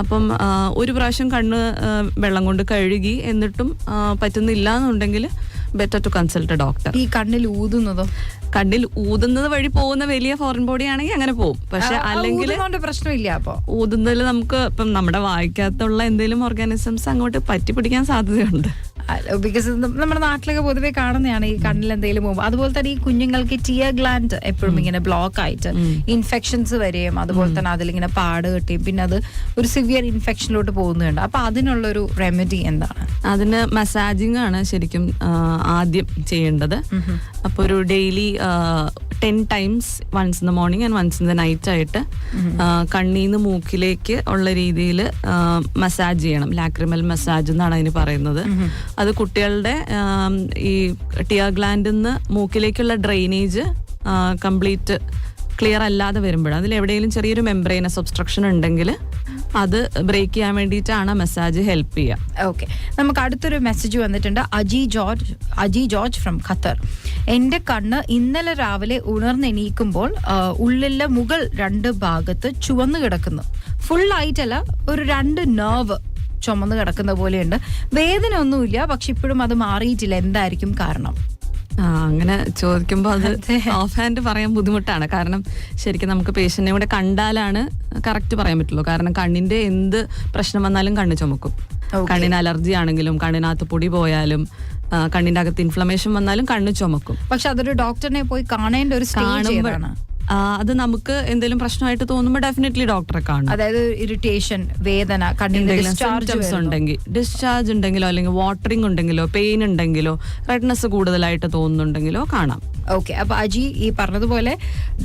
അപ്പം ഒരു പ്രാവശ്യം കണ്ണ് വെള്ളം കൊണ്ട് കഴുകി എന്നിട്ടും പറ്റുന്നില്ല എന്നുണ്ടെങ്കിൽ ബെറ്റർ ടു കൺസൾട്ട് ഡോക്ടർ ഈ കണ്ണിൽ ഊതുന്നതോ? കണ്ണിൽ ഊതുന്നത് വഴി പോകുന്ന വലിയ ഫോറിൻ ബോഡി ആണെങ്കിൽ അങ്ങനെ പോകും. പക്ഷെ അല്ലെങ്കിൽ പ്രശ്നമില്ല അപ്പൊ? ഊതുന്നതിൽ നമുക്ക് ഇപ്പം നമ്മുടെ വായിക്കാത്തുള്ള എന്തെങ്കിലും ഓർഗാനിസംസ് അങ്ങോട്ട് പറ്റി പിടിക്കാൻ സാധ്യതയുണ്ട്. ബിക്കോസ് നമ്മുടെ നാട്ടിലൊക്കെ പൊതുവെ കാണുന്നതാണ് ഈ കണ്ണിൽ എന്തെങ്കിലും പോകുമ്പോൾ അതുപോലെ തന്നെ ഈ കുഞ്ഞുങ്ങൾക്ക് ടിയർ ഗ്ലാൻഡ് എപ്പോഴും ഇങ്ങനെ ബ്ലോക്ക് ആയിട്ട് ഇൻഫെക്ഷൻസ് വരെയും അതുപോലെ തന്നെ അതിലിങ്ങനെ പാട് കെട്ടിയും. പിന്നെ അത് ഒരു സിവിയർ ഇൻഫെക്ഷനിലോട്ട് പോകുന്നുണ്ട്. അപ്പൊ അതിനുള്ള ഒരു റെമഡി എന്താണ്? അതിന് മസാജിങ് ആണ് ശരിക്കും ആദ്യം ചെയ്യേണ്ടത്. അപ്പോൾ ഒരു daily ten times once in the morning and once in the night ആയിട്ട് കണ്ണീന്ന് മൂക്കിലേക്ക് ഉള്ള രീതിയിൽ മസാജ് ചെയ്യണം. ലാക്രിമൽ മസാജ് എന്നാണ് അതിന് പറയുന്നത്. അത് കുട്ടികളുടെ ഈ ടിയർ ഗ്ലാൻഡിൽ നിന്ന് മൂക്കിലേക്കുള്ള ഡ്രെയിനേജ് കംപ്ലീറ്റ് ക്ലിയർ അല്ലാതെ വരുമ്പോൾ അതിൽ എവിടെയെങ്കിലും ചെറിയൊരു മെംബ്രെയിനസ് സബ്സ്ട്രക്ഷൻ ഉണ്ടെങ്കിൽ അത് ബ്രേക്ക് ചെയ്യാൻ വേണ്ടിയിട്ടാണ് മെസ്സാജ് ഹെൽപ്പ് ചെയ്യുക. ഓക്കെ. നമുക്ക് അടുത്തൊരു മെസ്സേജ് വന്നിട്ടുണ്ട്. Aji George Aji George from Qatar. എന്റെ കണ്ണ് ഇന്നലെ രാവിലെ ഉണർന്നെണീക്കുമ്പോൾ ഉള്ളിലെ മുകൾ രണ്ട് ഭാഗത്ത് ചുവന്നു കിടക്കുന്നു. ഫുൾ ആയിട്ടല്ല ഒരു രണ്ട് നെർവ് ചുമന്ന് കിടക്കുന്ന പോലെയുണ്ട്. വേദന ഒന്നുമില്ല പക്ഷെ ഇപ്പോഴും അത് മാറിയിട്ടില്ല. എന്തായിരിക്കും കാരണം? ആ അങ്ങനെ ചോദിക്കുമ്പോൾ അത്. ഓഫ് ഹാൻഡ് പറയാൻ ബുദ്ധിമുട്ടാണ്. കാരണം ശരിക്കും നമുക്ക് പേഷ്യന്റിനെ കൂടെ കണ്ടാലാണ് കറക്റ്റ് പറയാൻ പറ്റുള്ളൂ. കാരണം കണ്ണിന്റെ എന്ത് പ്രശ്നം വന്നാലും കണ്ണ് ചുമക്കും. കണ്ണിന് അലർജി ആണെങ്കിലും കണ്ണിനകത്ത് പൊടി പോയാലും കണ്ണിന്റെ അകത്ത് ഇൻഫ്ലമേഷൻ വന്നാലും കണ്ണ് ചുമക്കും. പക്ഷെ അതൊരു ഡോക്ടറിനെ പോയി കാണേണ്ട ഒരു ആ, അത് നമുക്ക് എന്തെങ്കിലും പ്രശ്നമായിട്ട് തോന്നുമ്പോൾ ഡെഫിനറ്റ്ലി ഡോക്ടറെ കാണും അതായത് ഇറിറ്റേഷൻ വേദന ഡിസ്ചാർജ് ഉണ്ടെങ്കിൽ ഡിസ്ചാർജ് ഉണ്ടെങ്കിലോ അല്ലെങ്കിൽ വാട്ടറിംഗ് ഉണ്ടെങ്കിലോ പെയിൻ ഉണ്ടെങ്കിലോ റെഡ്നെസ് കൂടുതലായിട്ട് തോന്നുന്നുണ്ടെങ്കിലോ കാണാം. ഓക്കെ അപ്പൊ അജി ഈ പറഞ്ഞതുപോലെ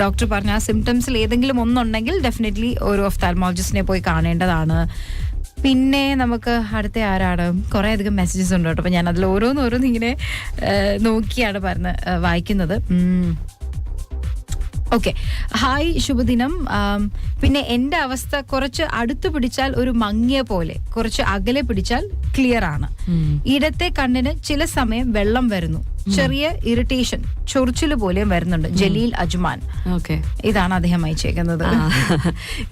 ഡോക്ടർ പറഞ്ഞ ആ സിംറ്റംസിൽ ഏതെങ്കിലും ഒന്നുണ്ടെങ്കിൽ ഡെഫിനറ്റ്ലി ഒരു ഒഫ്താൽമോളജിസ്റ്റിനെ പോയി കാണേണ്ടതാണ്. പിന്നെ നമുക്ക് അടുത്ത ആരാണ്? കുറേ അധികം മെസ്സേജസ് ഉണ്ട് കേട്ടോ. അപ്പൊ ഞാൻ അതിൽ ഓരോന്ന് ഓരോന്ന് ഇങ്ങനെ നോക്കിയാണ് പറഞ്ഞ് വായിക്കുന്നത്. ഓക്കെ ഹായ് ശുഭദിനം. പിന്നെ എന്റെ അവസ്ഥ കുറച്ച് അടുത്ത് പിടിച്ചാൽ ഒരു മങ്ങിയ പോലെ. കുറച്ച് അകലെ പിടിച്ചാൽ ക്ലിയർ ആണ്. ഇടത്തെ കണ്ണിന് ചില സമയം വെള്ളം വരുന്നു. ചെറിയ ഇറിറ്റേഷൻ ചൊറിച്ചിൽ പോലെ വരുന്നുണ്ട്. ജലീൽ അജ്മാൻ. ഓക്കെ. ഇതാണ് അദ്ദേഹം അയച്ചേക്കുന്നത്.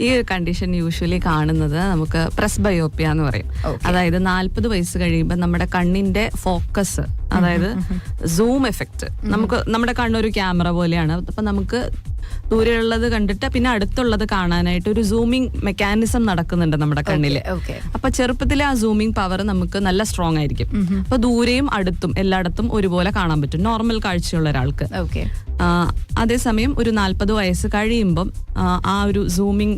ഈ ഒരു കണ്ടീഷൻ യൂഷ്വലി കാണുന്നത് നമുക്ക് പ്രസ് എന്ന് പറയും. അതായത് നാൽപ്പത് വയസ്സ് കഴിയുമ്പോൾ നമ്മുടെ കണ്ണിന്റെ ഫോക്കസ് അതായത് സൂം എഫക്റ്റ് നമുക്ക് നമ്മുടെ കണ്ണൊരു ക്യാമറ പോലെയാണ്. അപ്പൊ നമുക്ക് ദൂരെയുള്ളത് കണ്ടിട്ട് പിന്നെ അടുത്തുള്ളത് കാണാനായിട്ട് ഒരു സൂമിങ് മെക്കാനിസം നടക്കുന്നുണ്ട് നമ്മുടെ കണ്ണിൽ അപ്പൊ ചെറുപ്പത്തിലെ ആ സൂമിങ് പവർ നമുക്ക് നല്ല സ്ട്രോങ് ആയിരിക്കും. അപ്പൊ ദൂരെയും അടുത്തും എല്ലായിടത്തും ഒരുപോലെ കാണാൻ പറ്റും. നോർമൽ കാഴ്ചയുള്ള ഒരാൾക്ക്. ഓക്കെ അതേസമയം ഒരു നാൽപ്പത് വയസ്സ് കഴിയുമ്പം ആ, ആ ഒരു സൂമിങ്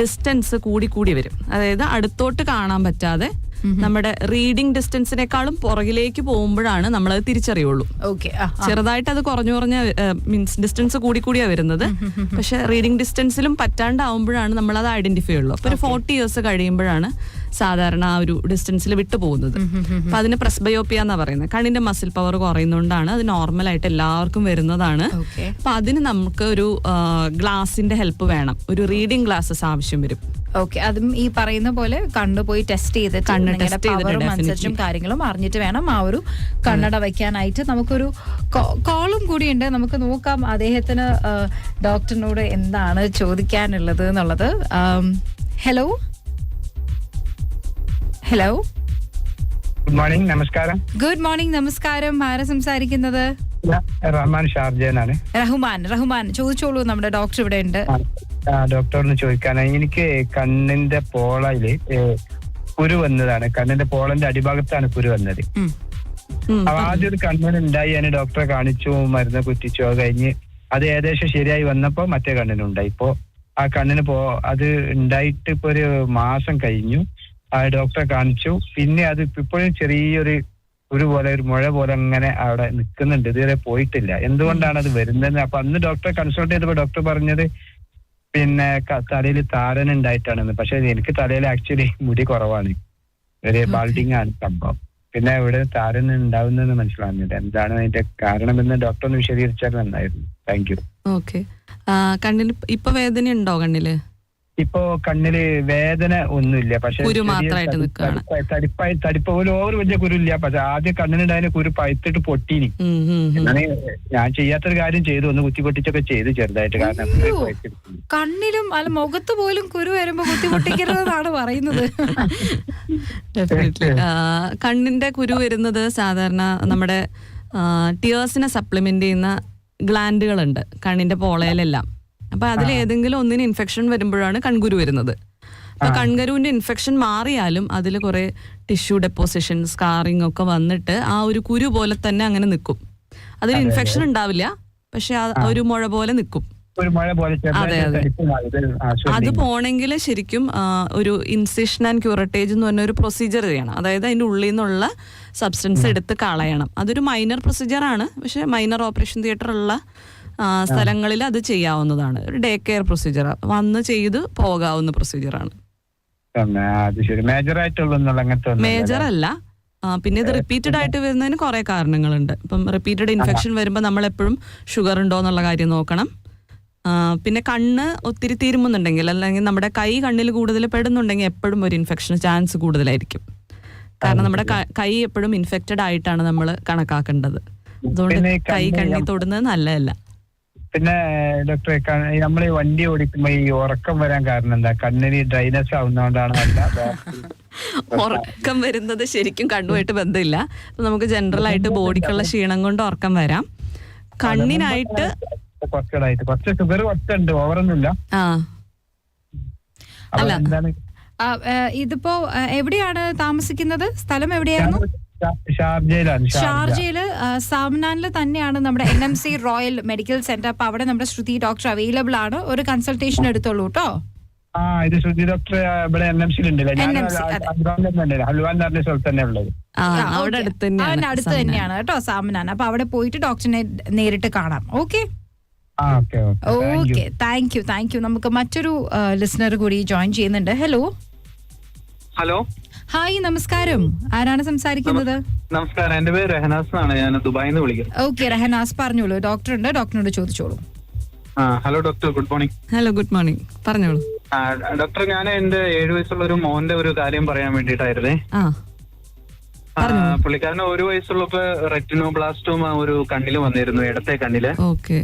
ഡിസ്റ്റൻസ് കൂടി കൂടി വരും. അതായത് അടുത്തോട്ട് കാണാൻ പറ്റാതെ നമ്മുടെ റീഡിംഗ് ഡിസ്റ്റൻസിനേക്കാളും പുറകിലേക്ക് പോകുമ്പോഴാണ് നമ്മൾ അത് തിരിച്ചറിയുള്ളൂ. ഓക്കെ. ചെറുതായിട്ട് അത് കുറഞ്ഞു കുറഞ്ഞ മീൻസ് ഡിസ്റ്റൻസ് കൂടി കൂടിയാ വരുന്നത്. പക്ഷെ റീഡിംഗ് ഡിസ്റ്റൻസിലും പറ്റാണ്ടാവുമ്പോഴാണ് നമ്മൾ അത് ഐഡന്റിഫൈ ഉള്ളൂ അപ്പൊ ഒരു ഫോർട്ടി ഇയേഴ്സ് കഴിയുമ്പോഴാണ് സാധാരണ ആ ഒരു ഡിസ്റ്റൻസിൽ വിട്ടുപോകുന്നത്. അപ്പൊ അതിന് പ്രസ്ബയോപ്പിയ എന്നാ പറയുന്നത്. കണ്ണിന്റെ മസിൽ പവർ കുറയുന്നതുകൊണ്ടാണ് അത് നോർമൽ ആയിട്ട് എല്ലാവർക്കും വരുന്നതാണ്. അപ്പൊ അതിന് നമുക്ക് ഒരു ഗ്ലാസിന്റെ ഹെൽപ്പ് വേണം. ഒരു റീഡിംഗ് ഗ്ലാസ്സസ് ആവശ്യം വരും. ഓക്കെ അതും ഈ പറയുന്ന പോലെ കണ്ണു പോയി ടെസ്റ്റ് ചെയ്തിട്ട് കണ്ണ് നിങ്ങളുടെ പവറും അനുസരിച്ചും കാര്യങ്ങളും അറിഞ്ഞിട്ട് വേണം ആ ഒരു കണ്ണട വയ്ക്കാനായിട്ട്. നമുക്കൊരു കോളും കൂടിയുണ്ട് നമുക്ക് നോക്കാം അദ്ദേഹത്തിന് ഡോക്ടറിനോട് എന്താണ് ചോദിക്കാനുള്ളത് എന്നുള്ളത്. ഹലോ ഹലോ ഗുഡ് മോർണിംഗ് നമസ്കാരം. ഗുഡ് മോർണിംഗ് നമസ്കാരം. ആരാ സംസാരിക്കുന്നത്? റഹ്മാൻ ഷാർജനാണ് റഹ്മാൻ റഹ്മാൻ ചോദിച്ചോളൂ. നമ്മുടെ ഡോക്ടർ ഇവിടെ ഉണ്ട്. ഡോക്ടറിന് ചോദിക്കാനായി എനിക്ക് കണ്ണിന്റെ പോളയിൽ കുരു വന്നതാണ്. കണ്ണിന്റെ പോളന്റെ അടിഭാഗത്താണ് കുരു വന്നത്. ആദ്യം ഒരു കണ്ണിന് ഉണ്ടായി ഞാൻ ഡോക്ടറെ കാണിച്ചു മരുന്ന് കുറ്റിച്ചു അത് കഴിഞ്ഞ് അത് ഏകദേശം ശരിയായി വന്നപ്പോ മറ്റേ കണ്ണിനുണ്ടായി. ഇപ്പോ ആ കണ്ണിന് പോ അത് ഉണ്ടായിട്ട് ഇപ്പൊ ഒരു മാസം കഴിഞ്ഞു. ആ ഡോക്ടറെ കാണിച്ചു. പിന്നെ അത് ഇപ്പോഴും ചെറിയൊരു ഒരു പോലെ ഒരു മുഴ പോലെ അങ്ങനെ അവിടെ നിൽക്കുന്നുണ്ട് ഇതുവരെ പോയിട്ടില്ല. എന്തുകൊണ്ടാണ് അത് വരുന്നത് അപ്പൊ അന്ന് ഡോക്ടറെ കൺസൾട്ട് ചെയ്തപ്പോ ഡോക്ടർ പറഞ്ഞത് പിന്നെ തലയിൽ താരൻ ഉണ്ടായിട്ടാണെന്ന്. പക്ഷെ എനിക്ക് തലയിൽ ആക്ച്വലി മുടി കുറവാണ്. ഒരു ബാൾഡിങ് ആണ് സംഭവം. പിന്നെ ഇവിടെ താരൻ ഉണ്ടാവുന്നതെന്ന് മനസ്സിലാവുന്നില്ല. എന്താണ് അതിന്റെ കാരണം എന്ന് ഡോക്ടർ ഒന്ന് വിശദീകരിച്ചാൽ നന്നായിരുന്നു. താങ്ക് യു ഓക്കെ കണ്ണിൽ ഇപ്പൊ വേദന ഉണ്ടോ കണ്ണിൽ? ഇപ്പോ കണ്ണിൽ വേദന ഒന്നുമില്ല. പക്ഷെ. തടിപ്പായി തടിപ്പ് പോലും ഓവർ വലിയ കുരുല്ല പക്ഷെ ആദ്യം കണ്ണിനുണ്ടായ കുരു പഴുത്തിട്ട് പൊട്ടീനി. ഞാൻ ഞാൻ ചെയ്യാത്തൊരു കാര്യം ചെയ്തു. ഒന്ന് കുത്തി പൊട്ടിച്ചൊക്കെ ചെയ്തു ചെറുതായിട്ട് കാരണം. കണ്ണിലും അല്ല മുഖത്ത് പോലും കുരു വരുമ്പോ കുത്തി പൊട്ടിക്കരുതെന്നാണ് പറയുന്നത് കണ്ണിന്റെ കുരു വരുന്നത് സാധാരണ നമ്മുടെ ടിയേഴ്സിനെ സപ്ലിമെന്റ് ചെയ്യുന്ന ഗ്ലാൻഡുകളുണ്ട് കണ്ണിന്റെ പോളയിലെല്ലാം. അപ്പൊ അതിൽ ഏതെങ്കിലും ഒന്നിന് ഇൻഫെക്ഷൻ വരുമ്പോഴാണ് കൺകുരു വരുന്നത്. അപ്പൊ കൺകരുവിന്റെ ഇൻഫെക്ഷൻ മാറിയാലും അതിൽ കുറെ ടിഷ്യൂ ഡെപ്പോസിഷൻ സ്കാറിങ് ഒക്കെ വന്നിട്ട് ആ ഒരു കുരു പോലെ തന്നെ അങ്ങനെ നിൽക്കും അതിൽ ഇൻഫെക്ഷൻ ഉണ്ടാവില്ല പക്ഷെ ഒരു മുഴ പോലെ നിൽക്കും അതെ, അതെ. അത്. പോണെങ്കിൽ ശരിക്കും ഒരു ഇൻസിഷൻ ആൻഡ് ക്യൂറട്ടേജ് എന്ന് പറഞ്ഞ ഒരു പ്രൊസീജിയർ ചെയ്യണം. അതായത് അതിന്റെ ഉള്ളിൽ നിന്നുള്ള സബ്സ്റ്റൻസ് എടുത്ത് കളയണം. അതൊരു മൈനർ പ്രൊസീജിയർ ആണ്. പക്ഷെ മൈനർ ഓപ്പറേഷൻ തിയേറ്റർ ഉള്ള സ്ഥലങ്ങളിൽ അത് ചെയ്യാവുന്നതാണ്. ഒരു ഡേ കെയർ പ്രൊസീജിയർ. വന്ന് ചെയ്ത് പോകാവുന്ന പ്രൊസീജിയറാണ് മേജർ അല്ല? പിന്നെ ഇത് റിപ്പീറ്റഡ് ആയിട്ട് വരുന്നതിന് കുറെ കാരണങ്ങളുണ്ട്. ഇപ്പം റിപ്പീറ്റഡ് ഇൻഫെക്ഷൻ വരുമ്പോൾ നമ്മൾ എപ്പോഴും ഷുഗർ ഉണ്ടോ എന്നുള്ള കാര്യം നോക്കണം. പിന്നെ കണ്ണ് ഒത്തിരി തീരുമുന്നുണ്ടെങ്കിൽ അല്ലെങ്കിൽ നമ്മുടെ കൈ കണ്ണിൽ കൂടുതൽ പെടുന്നുണ്ടെങ്കിൽ എപ്പോഴും ഒരു ഇൻഫെക്ഷൻ ചാൻസ് കൂടുതലായിരിക്കും. കാരണം നമ്മുടെ കൈ എപ്പോഴും ഇൻഫെക്റ്റഡ് ആയിട്ടാണ് നമ്മൾ കണക്കാക്കേണ്ടത്. അതുകൊണ്ട് കൈ കണ്ണി തൊടുന്നത് നല്ലതല്ല. പിന്നെ ഡോക്ടറെ നമ്മൾ ഈ വണ്ടി ഓടിക്കുമ്പോ ഈ ഉറക്കം വരാൻ കാരണം എന്താ? കണ്ണിന് ഡ്രൈനസ് ആവുന്നതുകൊണ്ടാണ് അല്ല ഉറക്കം വരുന്നത് ശരിക്കും കണ്ണുമായിട്ട് ബന്ധമില്ല. നമുക്ക് ജനറൽ ആയിട്ട് ബോഡിക്കുള്ള ക്ഷീണം കൊണ്ട് ഉറക്കം വരാം. കണ്ണിനായിട്ട് കുറച്ചുകൂടായിട്ട് കുറച്ച് ഷുഗർ കുറച്ചുണ്ട്. ഓവറൊന്നുമില്ല. അല്ല. ഇതിപ്പോ എവിടെയാണ് താമസിക്കുന്നത്? സ്ഥലം എവിടെയായിരുന്നു? ഷാർജയിലാണ് ഷാർജയിൽ സാംനാനിൽ തന്നെയാണ് നമ്മുടെ N M C royal medical centre അപ്പൊ അവിടെ നമ്മുടെ ശ്രുതി ഡോക്ടർ അവൈലബിൾ ആണ്. ഒരു കൺസൾട്ടേഷൻ എടുത്തോളൂ കേട്ടോ ആ ഇത് ശ്രുതി ഡോക്ടർ ഇവിടെ എൻ എം സിയിൽ ഉണ്ടല്ലേ ഞാൻ. ഹൽവാൻ എന്ന് പറഞ്ഞ സ്ഥലത്ത് തന്നെ ഉള്ളത്. അവിടെ. അടുത്ത് തന്നെയാണ് അവന്റെ അടുത്ത് തന്നെയാണ് കേട്ടോ സാമനാൻ അപ്പൊ അവിടെ പോയിട്ട് ഡോക്ടറിനെ നേരിട്ട് കാണാം. Okay? Okay thank you thank you നമുക്ക് മറ്റൊരു ലിസണർ കൂടി ജോയിൻ ചെയ്യുന്നുണ്ട്. ഹലോ ഹലോ ഹായ് നമസ്കാരം. ആരാണ് സംസാരിക്കുന്നത്? നമസ്കാരം. എന്റെ പേര് റഹനാസ് എന്നാണ് ഞാൻ ദുബായിൽ നിന്ന് വിളിക്കുന്നത് ഓക്കെ റഹനാസ് പറഞ്ഞോളൂ. ഡോക്ടർ ഉണ്ട് ഡോക്ടറിനോട് ചോദിച്ചോളൂ. ആ hello doctor. Good morning. Hello good morning. പറഞ്ഞോളൂ. ഡോക്ടർ ഞാൻ എന്റെ ഏഴു വയസ്സുള്ള ഒരു മോന്റെ ഒരു കാര്യം പറയാൻ വേണ്ടിയിട്ടായിരുന്നേ. പുള്ളിക്കാരന് ഒരു വയസ്സുള്ളപ്പോ റെറ്റിനോബ്ലാസ്റ്റോമ ഒരു കണ്ണിൽ വന്നിരുന്നു ഇടത്തെ കണ്ണിൽ. ഓക്കെ.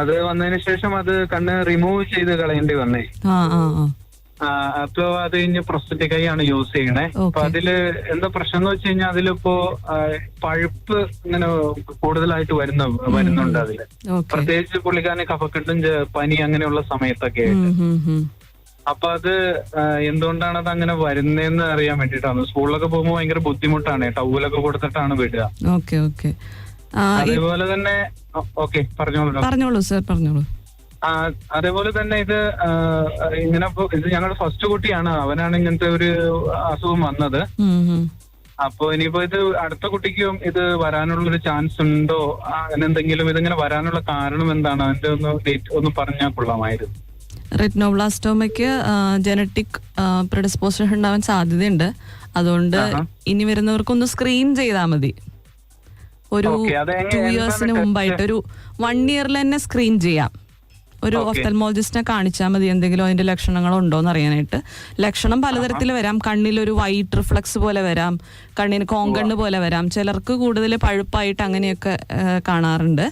അത് വന്നതിന് ശേഷം അത് കണ്ണ് റിമൂവ് ചെയ്ത് കളയേണ്ടി വന്നേ. അപ്പൊ അത് കഴിഞ്ഞ് പ്രൊസ്റ്ററ്റിക് ഐ ആണ് യൂസ് ചെയ്യണേ. അപ്പൊ അതിൽ എന്താ പ്രശ്നം എന്ന് വെച്ച് കഴിഞ്ഞാൽ അതിലിപ്പോ പഴുപ്പ് ഇങ്ങനെ കൂടുതലായിട്ട് വരുന്ന വരുന്നുണ്ട് അതിൽ. പ്രത്യേകിച്ച് പുള്ളിക്കാരന് കഫക്കെട്ടും പനി അങ്ങനെയുള്ള സമയത്തൊക്കെ ആയിട്ട്. അപ്പൊ അത് എന്തുകൊണ്ടാണ് അത് അങ്ങനെ വരുന്നതെന്ന് അറിയാൻ വേണ്ടിട്ടാണ്. സ്കൂളിലൊക്കെ പോകുമ്പോൾ ഭയങ്കര ബുദ്ധിമുട്ടാണ്. ടൗലൊക്കെ കൊടുത്തിട്ടാണ് വിടുക. അതേപോലെ തന്നെ ഓക്കെ പറഞ്ഞോളൂ. പറഞ്ഞോളൂ സർ പറഞ്ഞോളൂ. അതേപോലെ തന്നെ ഇത് ഇങ്ങനെ ഇത് ഞങ്ങളുടെ ഫസ്റ്റ് കുട്ടിയാണ്. അവനാണ് ഇങ്ങനത്തെ ഒരു അസുഖം വന്നത്. അപ്പോ ഇനിയിപ്പോ ഇത് അടുത്ത കുട്ടിക്കും ഇത് വരാനുള്ള ഒരു ചാൻസ് ഉണ്ടോ? അങ്ങനെന്തെങ്കിലും അങ്ങനെ എന്തെങ്കിലും ഇതിങ്ങനെ വരാനുള്ള കാരണം എന്താണ്? അതിന്റെ ഒന്ന് ഡേറ്റ് ഒന്ന് പറഞ്ഞാൽ കൊള്ളാമായിരുന്നു. റെറ്റ്നോബ്ലാസ്റ്റോമയ്ക്ക് ജനറ്റിക് പ്രിഡിസ്പോസിഷൻ ഉണ്ടാവാൻ സാധ്യതയുണ്ട്. അതുകൊണ്ട് ഇനി വരുന്നവർക്കൊന്ന് സ്ക്രീൻ ചെയ്താൽ മതി. ഒരു ടു ഇയേഴ്സിന്? മുമ്പായിട്ട് ഒരു വൺ ഇയറിൽ തന്നെ സ്ക്രീൻ ചെയ്യാം. ഒരു ഓഫ്തൽമോളജിസ്റ്റിനെ കാണിച്ചാൽ മതി എന്തെങ്കിലും അതിന്റെ ലക്ഷണങ്ങളോ ഉണ്ടോ എന്ന് അറിയാനായിട്ട്. ലക്ഷണം പലതരത്തിൽ വരാം. കണ്ണിൽ ഒരു വൈറ്റ് റിഫ്ലക്സ് പോലെ വരാം. കണ്ണിന് കോങ്കണ്ണ് പോലെ വരാം. ചിലർക്ക് കൂടുതൽ പഴുപ്പായിട്ട് അങ്ങനെയൊക്കെ കാണാറുണ്ട്.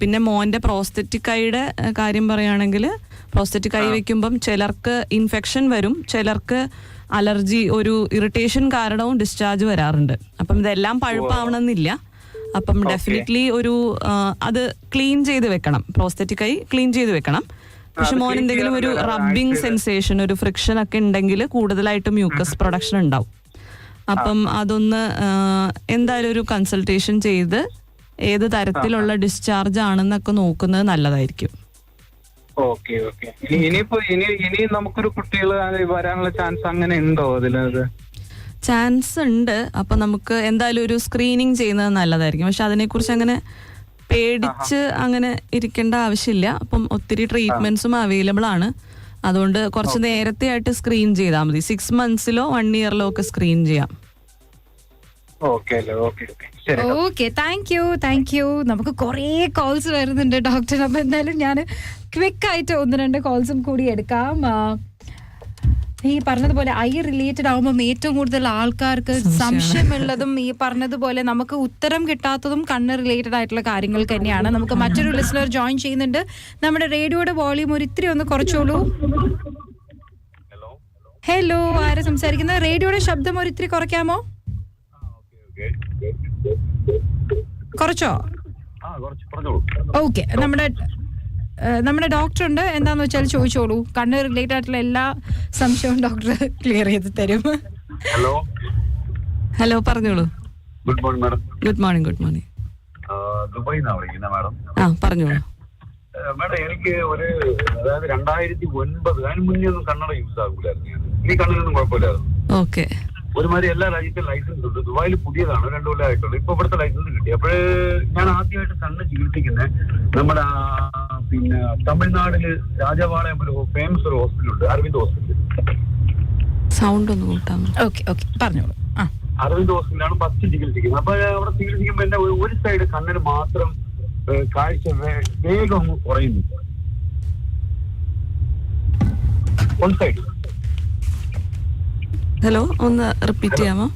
പിന്നെ മോന്റെ പ്രോസ്തെറ്റിക് ഐയുടെ കാര്യം പറയുകയാണെങ്കിൽ പ്രോസ്തെറ്റിക് ഐ വെക്കുമ്പം ചിലർക്ക് ഇൻഫെക്ഷൻ വരും. ചിലർക്ക് അലർജി ഒരു ഇറിറ്റേഷൻ കാരണവും ഡിസ്ചാർജ് വരാറുണ്ട്. അപ്പം ഇതെല്ലാം പഴുപ്പാവണമെന്നില്ല. അപ്പം ഡെഫിനറ്റ്ലി ഒരു അത് ക്ലീൻ ചെയ്ത് വെക്കണം. പ്രോസ്തറ്റിക് ഐ ക്ലീൻ ചെയ്ത് വെക്കണം. പക്ഷെ മോൻ എന്തെങ്കിലും ഒരു റബ്ബിംഗ് സെൻസേഷൻ ഒരു ഫ്രിക്ഷൻ ഒക്കെ ഉണ്ടെങ്കിൽ കൂടുതലായിട്ട് മ്യൂക്കസ് പ്രൊഡക്ഷൻ ഉണ്ടാവും. അപ്പം അതൊന്ന് എന്തായാലും ഒരു കൺസൾട്ടേഷൻ ചെയ്ത് ഏത് തരത്തിലുള്ള ഡിസ്ചാർജ് ആണെന്നൊക്കെ നോക്കുന്നത് നല്ലതായിരിക്കും. ഓക്കെ ഓക്കെ ഇനി ഇനിയിപ്പോ ഇനി ഇനി നമുക്കൊരു കുട്ടികൾ വരാനുള്ള ചാൻസ് അങ്ങനെ ഉണ്ടോ അതിലത് ചാൻസ് ഉണ്ട് അപ്പൊ നമുക്ക് എന്തായാലും ഒരു സ്ക്രീനിങ് ചെയ്യുന്നത് നല്ലതായിരിക്കും. പക്ഷെ അതിനെക്കുറിച്ച് അങ്ങനെ പേടിച്ച് അങ്ങനെ ഇരിക്കേണ്ട ആവശ്യമില്ല. അപ്പം ഒത്തിരി ട്രീറ്റ്മെന്റ്സും അവൈലബിൾ ആണ്. അതുകൊണ്ട് കുറച്ച് നേരത്തെ ആയിട്ട് സ്ക്രീൻ ചെയ്താൽ മതി. സിക്സ് മന്ത്സിലോ വൺ ഇയറിലോ ഒക്കെ സ്ക്രീൻ ചെയ്യാം. ഓക്കെ അല്ലേ? Okay okay. ശരി okay thank you thank you നമുക്ക് കുറേ കോൾസ് വരുന്നുണ്ട് ഡോക്ടർ അപ്പൊ എന്തായാലും ഞാൻ ക്വിക്ക് ആയിട്ട് ഒന്ന് രണ്ട് കോൾസും കൂടി എടുക്കാം. ഈ പറഞ്ഞതുപോലെ ഐ റിലേറ്റഡ് ആവുമ്പോൾ ഏറ്റവും കൂടുതൽ ആൾക്കാർക്ക് സംശയമുള്ളതും ഈ പറഞ്ഞതുപോലെ നമുക്ക് ഉത്തരം കിട്ടാത്തതും കണ്ണ് റിലേറ്റഡ് ആയിട്ടുള്ള കാര്യങ്ങൾ തന്നെയാണ്. നമുക്ക് മറ്റൊരു ലിസണർ ജോയിൻ ചെയ്യുന്നുണ്ട്. നമ്മുടെ റേഡിയോയുടെ വോളിയം ഒരു ഇത്തിരി ഒന്ന് കുറച്ചോളൂ. ഹലോ ആരാ സംസാരിക്കുന്നത് റേഡിയോയുടെ ശബ്ദം ഒരു ഇത്തിരി കുറയ്ക്കാമോ? കുറച്ചോ? ആ കുറച്ച് പറഞ്ഞോളൂ ഓക്കെ നമ്മുടെ നമ്മുടെ ഡോക്ടർ ഉണ്ട് എന്താന്ന് വെച്ചാൽ ചോദിച്ചോളൂ. കണ്ണ് റിലേറ്റഡ് ആയിട്ടുള്ള എല്ലാ സംശയവും ഡോക്ടർ ക്ലിയർ ചെയ്ത് തരും. ഹലോ. ഹലോ പറഞ്ഞോളൂ. Good morning madam. Good morning good morning. ദുബായിൽ നിന്നാണ് വിളിക്കുന്നത് മാഡം. ആ പറഞ്ഞോളൂ. മാഡം എനിക്ക് ഒരു അതായത് രണ്ടായിരത്തി ഒൻപത് അതിന് മുന്നേ ഒന്നും കണ്ണട യൂസ് ആകൂലായിരുന്നു ഞാൻ. ഈ കണ്ണിനൊന്നും കുഴപ്പമില്ലായിരുന്നു. ഓക്കെ. ഒരുമാതിരി എല്ലാ രാജ്യത്തും ലൈസൻസ് ഉണ്ട്. ദുബായിൽ പുതിയതാണ് രണ്ടു കൊല്ലം ആയിട്ടുള്ളൂ. ഇപ്പൊ ഇവിടുത്തെ ലൈസൻസ് കിട്ടി. അപ്പോൾ ഞാൻ ആദ്യമായിട്ട് കണ്ണ് ചികിത്സിക്കുന്നത് നമ്മുടെ പിന്നെ തമിഴ്നാടിൽ രാജപാളയം ഒരു ഫേമസ് ഒരു ഹോസ്പിറ്റൽ ഉണ്ട്. അരവിന്ദ് ഹോസ്പിറ്റൽ സൗണ്ട് ഒന്ന് കൂട്ടാമോ? ഓക്കെ ഓക്കെ പറഞ്ഞോളൂ. അരവിന്ദ് ഹോസ്പിറ്റലാണ് ഫസ്റ്റ് ചികിത്സിക്കുന്നത്. അപ്പൊ അവിടെ ചികിത്സിക്കുമ്പോ എന്റെ ഒരു- സൈഡ് കണ്ണിന് മാത്രം കാഴ്ച വേഗം അങ്ങ് കുറയുന്നു. ഹലോ ഒന്ന് റിപ്പീറ്റ് ചെയ്യാമോ?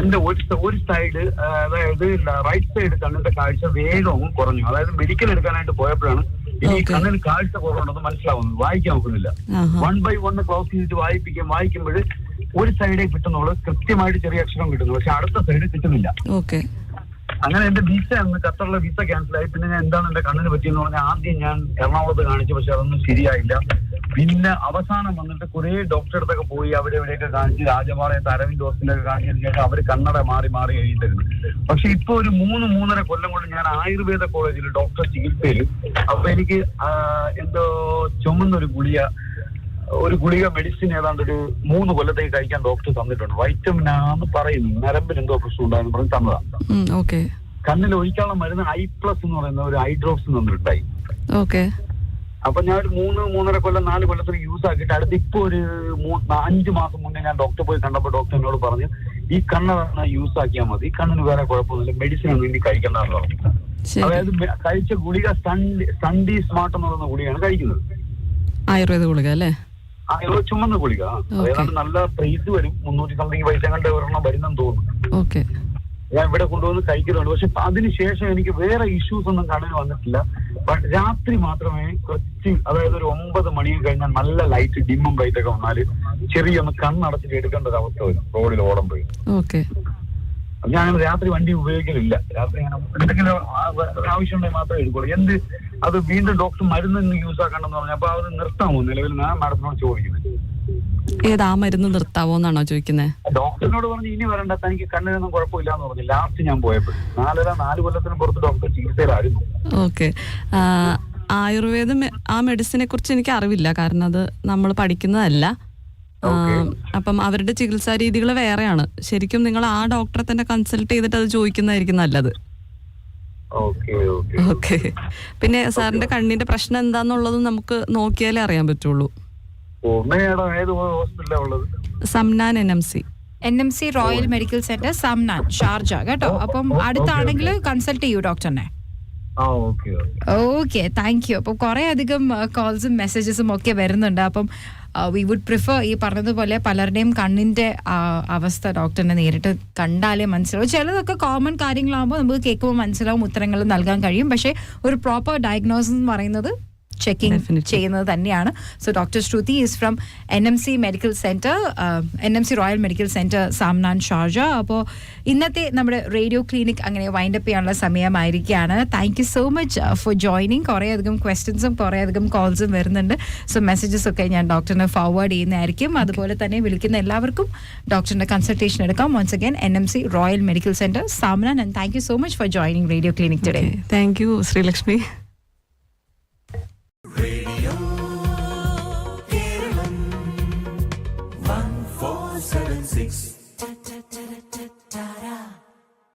എന്റെ ഒരു ഒരു സൈഡ് അതായത് റൈറ്റ് സൈഡ് കണ്ണിന്റെ കാഴ്ച വേഗവും കുറഞ്ഞു. അതായത് മെഡിക്കൽ എടുക്കാനായിട്ട് പോയപ്പോഴാണ് ഇനി. കണ്ണിന് കാഴ്ച കുറവുണ്ടെന്ന് മനസ്സിലാവുന്നത്. വായിക്കാൻ നോക്കുന്നില്ല വൺ ബൈ വൺ ക്ലോസ് ചെയ്തിട്ട് വായിപ്പിക്കും. വായിക്കുമ്പോൾ ഒരു സൈഡേ കിട്ടുന്നുള്ളൂ കൃത്യമായിട്ട് ചെറിയ അക്ഷരം കിട്ടുന്നു. പക്ഷെ അടുത്ത സൈഡ് കിട്ടുന്നില്ല. ഓക്കെ അങ്ങനെ എന്റെ വിസ അന്ന് ഖത്തറിലെ വിസ ക്യാൻസൽ ആയി. പിന്നെ ഞാൻ എന്താണ് എന്റെ കണ്ണിന് പറ്റിയെന്ന് പറഞ്ഞാൽ ആദ്യം ഞാൻ എറണാകുളത്ത് കാണിച്ചു. പക്ഷെ അതൊന്നും ശരിയായില്ല. പിന്നെ അവസാനം വന്നിട്ട് കുറെ ഡോക്ടറെ അടുത്തൊക്കെ പോയി അവിടെ ഇവിടെയൊക്കെ കാണിച്ച് രാജപാളയത്ത് അരവിന്ദ് ഹോസ്പിറ്റലൊക്കെ കാണിച്ചതിന് ശേഷം അവർ കണ്ണട മാറി മാറി എഴുതിയിരുന്നു പക്ഷെ ഇപ്പൊ ഒരു മൂന്ന് മൂന്നര കൊല്ലം കൊണ്ട് ഞാൻ ആയുർവേദ കോളേജിൽ ഡോക്ടർ ചികിത്സയിൽ അപ്പൊ എനിക്ക് എന്തോ ചുമന്നൊരു ഗുളിക ഒരു ഗുളിക മെഡിസിൻ ഏതാണ്ട് ഒരു മൂന്ന് കൊല്ലത്തേക്ക് കഴിക്കാൻ ഡോക്ടർ തന്നിട്ടുണ്ട്. വൈറ്റമിൻ ആന്ന് പറയുന്നു. നരമ്പിന് എന്തോ പ്രശ്നം ഉണ്ടായെന്ന് പറഞ്ഞ് തന്നതാണ് കണ്ണിൽ ഒഴിക്കാനുള്ള മരുന്ന് ഐ പ്ലസ് എന്ന് പറയുന്ന ഒരു ഐ ഡ്രോപ്സ് തന്നിട്ടുണ്ടായി. ഓക്കെ അപ്പൊ ഞാൻ ഒരു മൂന്ന് മൂന്നര കൊല്ലം നാല് കൊല്ലത്തിന് യൂസ് ആക്കിയിട്ട് അടുത്ത് ഇപ്പൊ ഒരു അഞ്ച് മാസം മുന്നേ ഞാൻ ഡോക്ടർ പോയി കണ്ടപ്പോൾ ഡോക്ടർ എന്നോട് പറഞ്ഞു ഈ കണ്ണ് യൂസ് ആക്കിയാൽ മതി. ഈ കണ്ണിന് വേറെ കുഴപ്പമൊന്നുമില്ല. മെഡിസിൻ ഒന്നും ഇനി കഴിക്കണ്ടെന്ന് പറഞ്ഞു അതായത് കഴിച്ച ഗുളിക സൺഡി സ്മാർട്ട് എന്ന് പറയുന്ന ഗുളികയാണ് കഴിക്കുന്നത്. ആയുർവേദ ഗുളിക അല്ലേ? ആയുർവേദ ചുമന്ന ഗുളിക. അതായത് നല്ല പ്രൈസ് വരും. മുന്നൂറ്റി സംതിങ് പൈസ കണ്ട് ഒരെണ്ണം വരുന്നെന്ന് തോന്നുന്നു. ഞാൻ ഇവിടെ കൊണ്ടുവന്ന് കഴിക്കുന്നുണ്ട്. പക്ഷെ അതിനുശേഷം എനിക്ക് വേറെ ഇഷ്യൂസ് ഒന്നും കടന്നു വന്നിട്ടില്ല. ബട്ട് രാത്രി മാത്രമേ കുറച്ച് അതായത് ഒരു ഒമ്പത് മണി കഴിഞ്ഞാൽ നല്ല ലൈറ്റ് ഡിമ്മും ഒക്കെ വന്നാൽ ചെറിയൊന്ന് കണ്ണടച്ചിട്ട് എടുക്കേണ്ട ഒരു അവസ്ഥ വരും. റോഡിൽ ഓടുമ്പോൾ ഞാൻ രാത്രി വണ്ടി ഉപയോഗിക്കലില്ല. രാത്രി അങ്ങനെ എന്തെങ്കിലും ആവശ്യമുണ്ടെങ്കിൽ മാത്രമേ എടുക്കുള്ളൂ. എന്ത് അത് വീണ്ടും ഡോക്ടർ മരുന്ന് യൂസ് ആക്കണമെന്ന് അപ്പൊ അത് നിർത്താമോ നിലവിൽ ഞാൻ മാഡത്തിനോട് ചോദിക്കുന്നത് ഏതാ മരുന്ന് നിർത്താവോ എന്നാണോ ചോദിക്കുന്നത് ഡോക്ടറിനോട് പറഞ്ഞു ഇനി വരണ്ട തനിക്ക് കണ്ണിനൊന്നും കുഴപ്പമില്ല എന്ന് പറഞ്ഞു ലാസ്റ്റ് ഞാൻ പോയപ്പോൾ നാലര നാല് കൊല്ലത്തിന് പുറത്ത് ഡോക്ടർ ചികിത്സയിലായിരുന്നു ഓക്കെ. ആയുർവേദം ആ മെഡിസിനെ കുറിച്ച് എനിക്ക് അറിവില്ല. കാരണം അത് നമ്മൾ പഠിക്കുന്നതല്ല. അപ്പം അവരുടെ ചികിത്സാ രീതികൾ വേറെയാണ്. ശരിക്കും നിങ്ങൾ ആ ഡോക്ടറെ തന്നെ കൺസൾട്ട് ചെയ്തിട്ട് അത് ചോദിക്കുന്നതായിരിക്കും നല്ലത്. ഓക്കെ പിന്നെ സാറിന്റെ കണ്ണിന്റെ പ്രശ്നം എന്താന്നുള്ളതും നമുക്ക് നോക്കിയാലേ അറിയാൻ പറ്റുള്ളൂ. Samnan N M C. N M C royal medical centre Samnan Sharjah കേട്ടോ? അപ്പം അടുത്താണെങ്കിൽ കൺസൾട്ട് ചെയ്യൂ ഡോക്ടറിനെ. ആ okay okay. Okay thank you അപ്പം കുറെ അധികം കോൾസും മെസ്സേജസും ഒക്കെ വരുന്നുണ്ട്. അപ്പം വി വുഡ് പ്രിഫർ ഈ പറഞ്ഞതുപോലെ പലരുടെയും കണ്ണിന്റെ അവസ്ഥ ഡോക്ടറിനെ നേരിട്ട് കണ്ടാലേ മനസ്സിലാവും. ചിലതൊക്കെ കോമൺ കാര്യങ്ങളാകുമ്പോൾ നമുക്ക് കേൾക്കുമ്പോൾ മനസ്സിലാവും ഉത്തരങ്ങൾ നൽകാൻ കഴിയും. പക്ഷേ ഒരു പ്രോപ്പർ ഡയഗ്നോസിസ് എന്ന് പറയുന്നത് ചെക്കിംഗ് ചെയ്യുന്നത് തന്നെയാണ്. So doctor Shruti is from N M C medical centre N M C royal medical centre Samnan Sharjah അപ്പോൾ ഇന്നത്തെ നമ്മുടെ റേഡിയോ ക്ലിനിക് അങ്ങനെ വൈൻഡപ്പ് ചെയ്യാനുള്ള സമയമായിരിക്കുകയാണ്. Thank you so much for joining കുറേ അധികം ക്വസ്റ്റ്യൻസും കുറേ അധികം കോൾസും വരുന്നുണ്ട്. സോ മെസ്സേജസ് ഒക്കെ ഞാൻ ഡോക്ടറിന് ഫോർവേഡ് ചെയ്യുന്നതായിരിക്കും. അതുപോലെ തന്നെ വിളിക്കുന്ന എല്ലാവർക്കും ഡോക്ടറിന്റെ കൺസൾട്ടേഷൻ എടുക്കാം. Once again N M C royal medical centre Samnan and thank you so much for joining radio clinic today thank you Sreelakshmi Radio.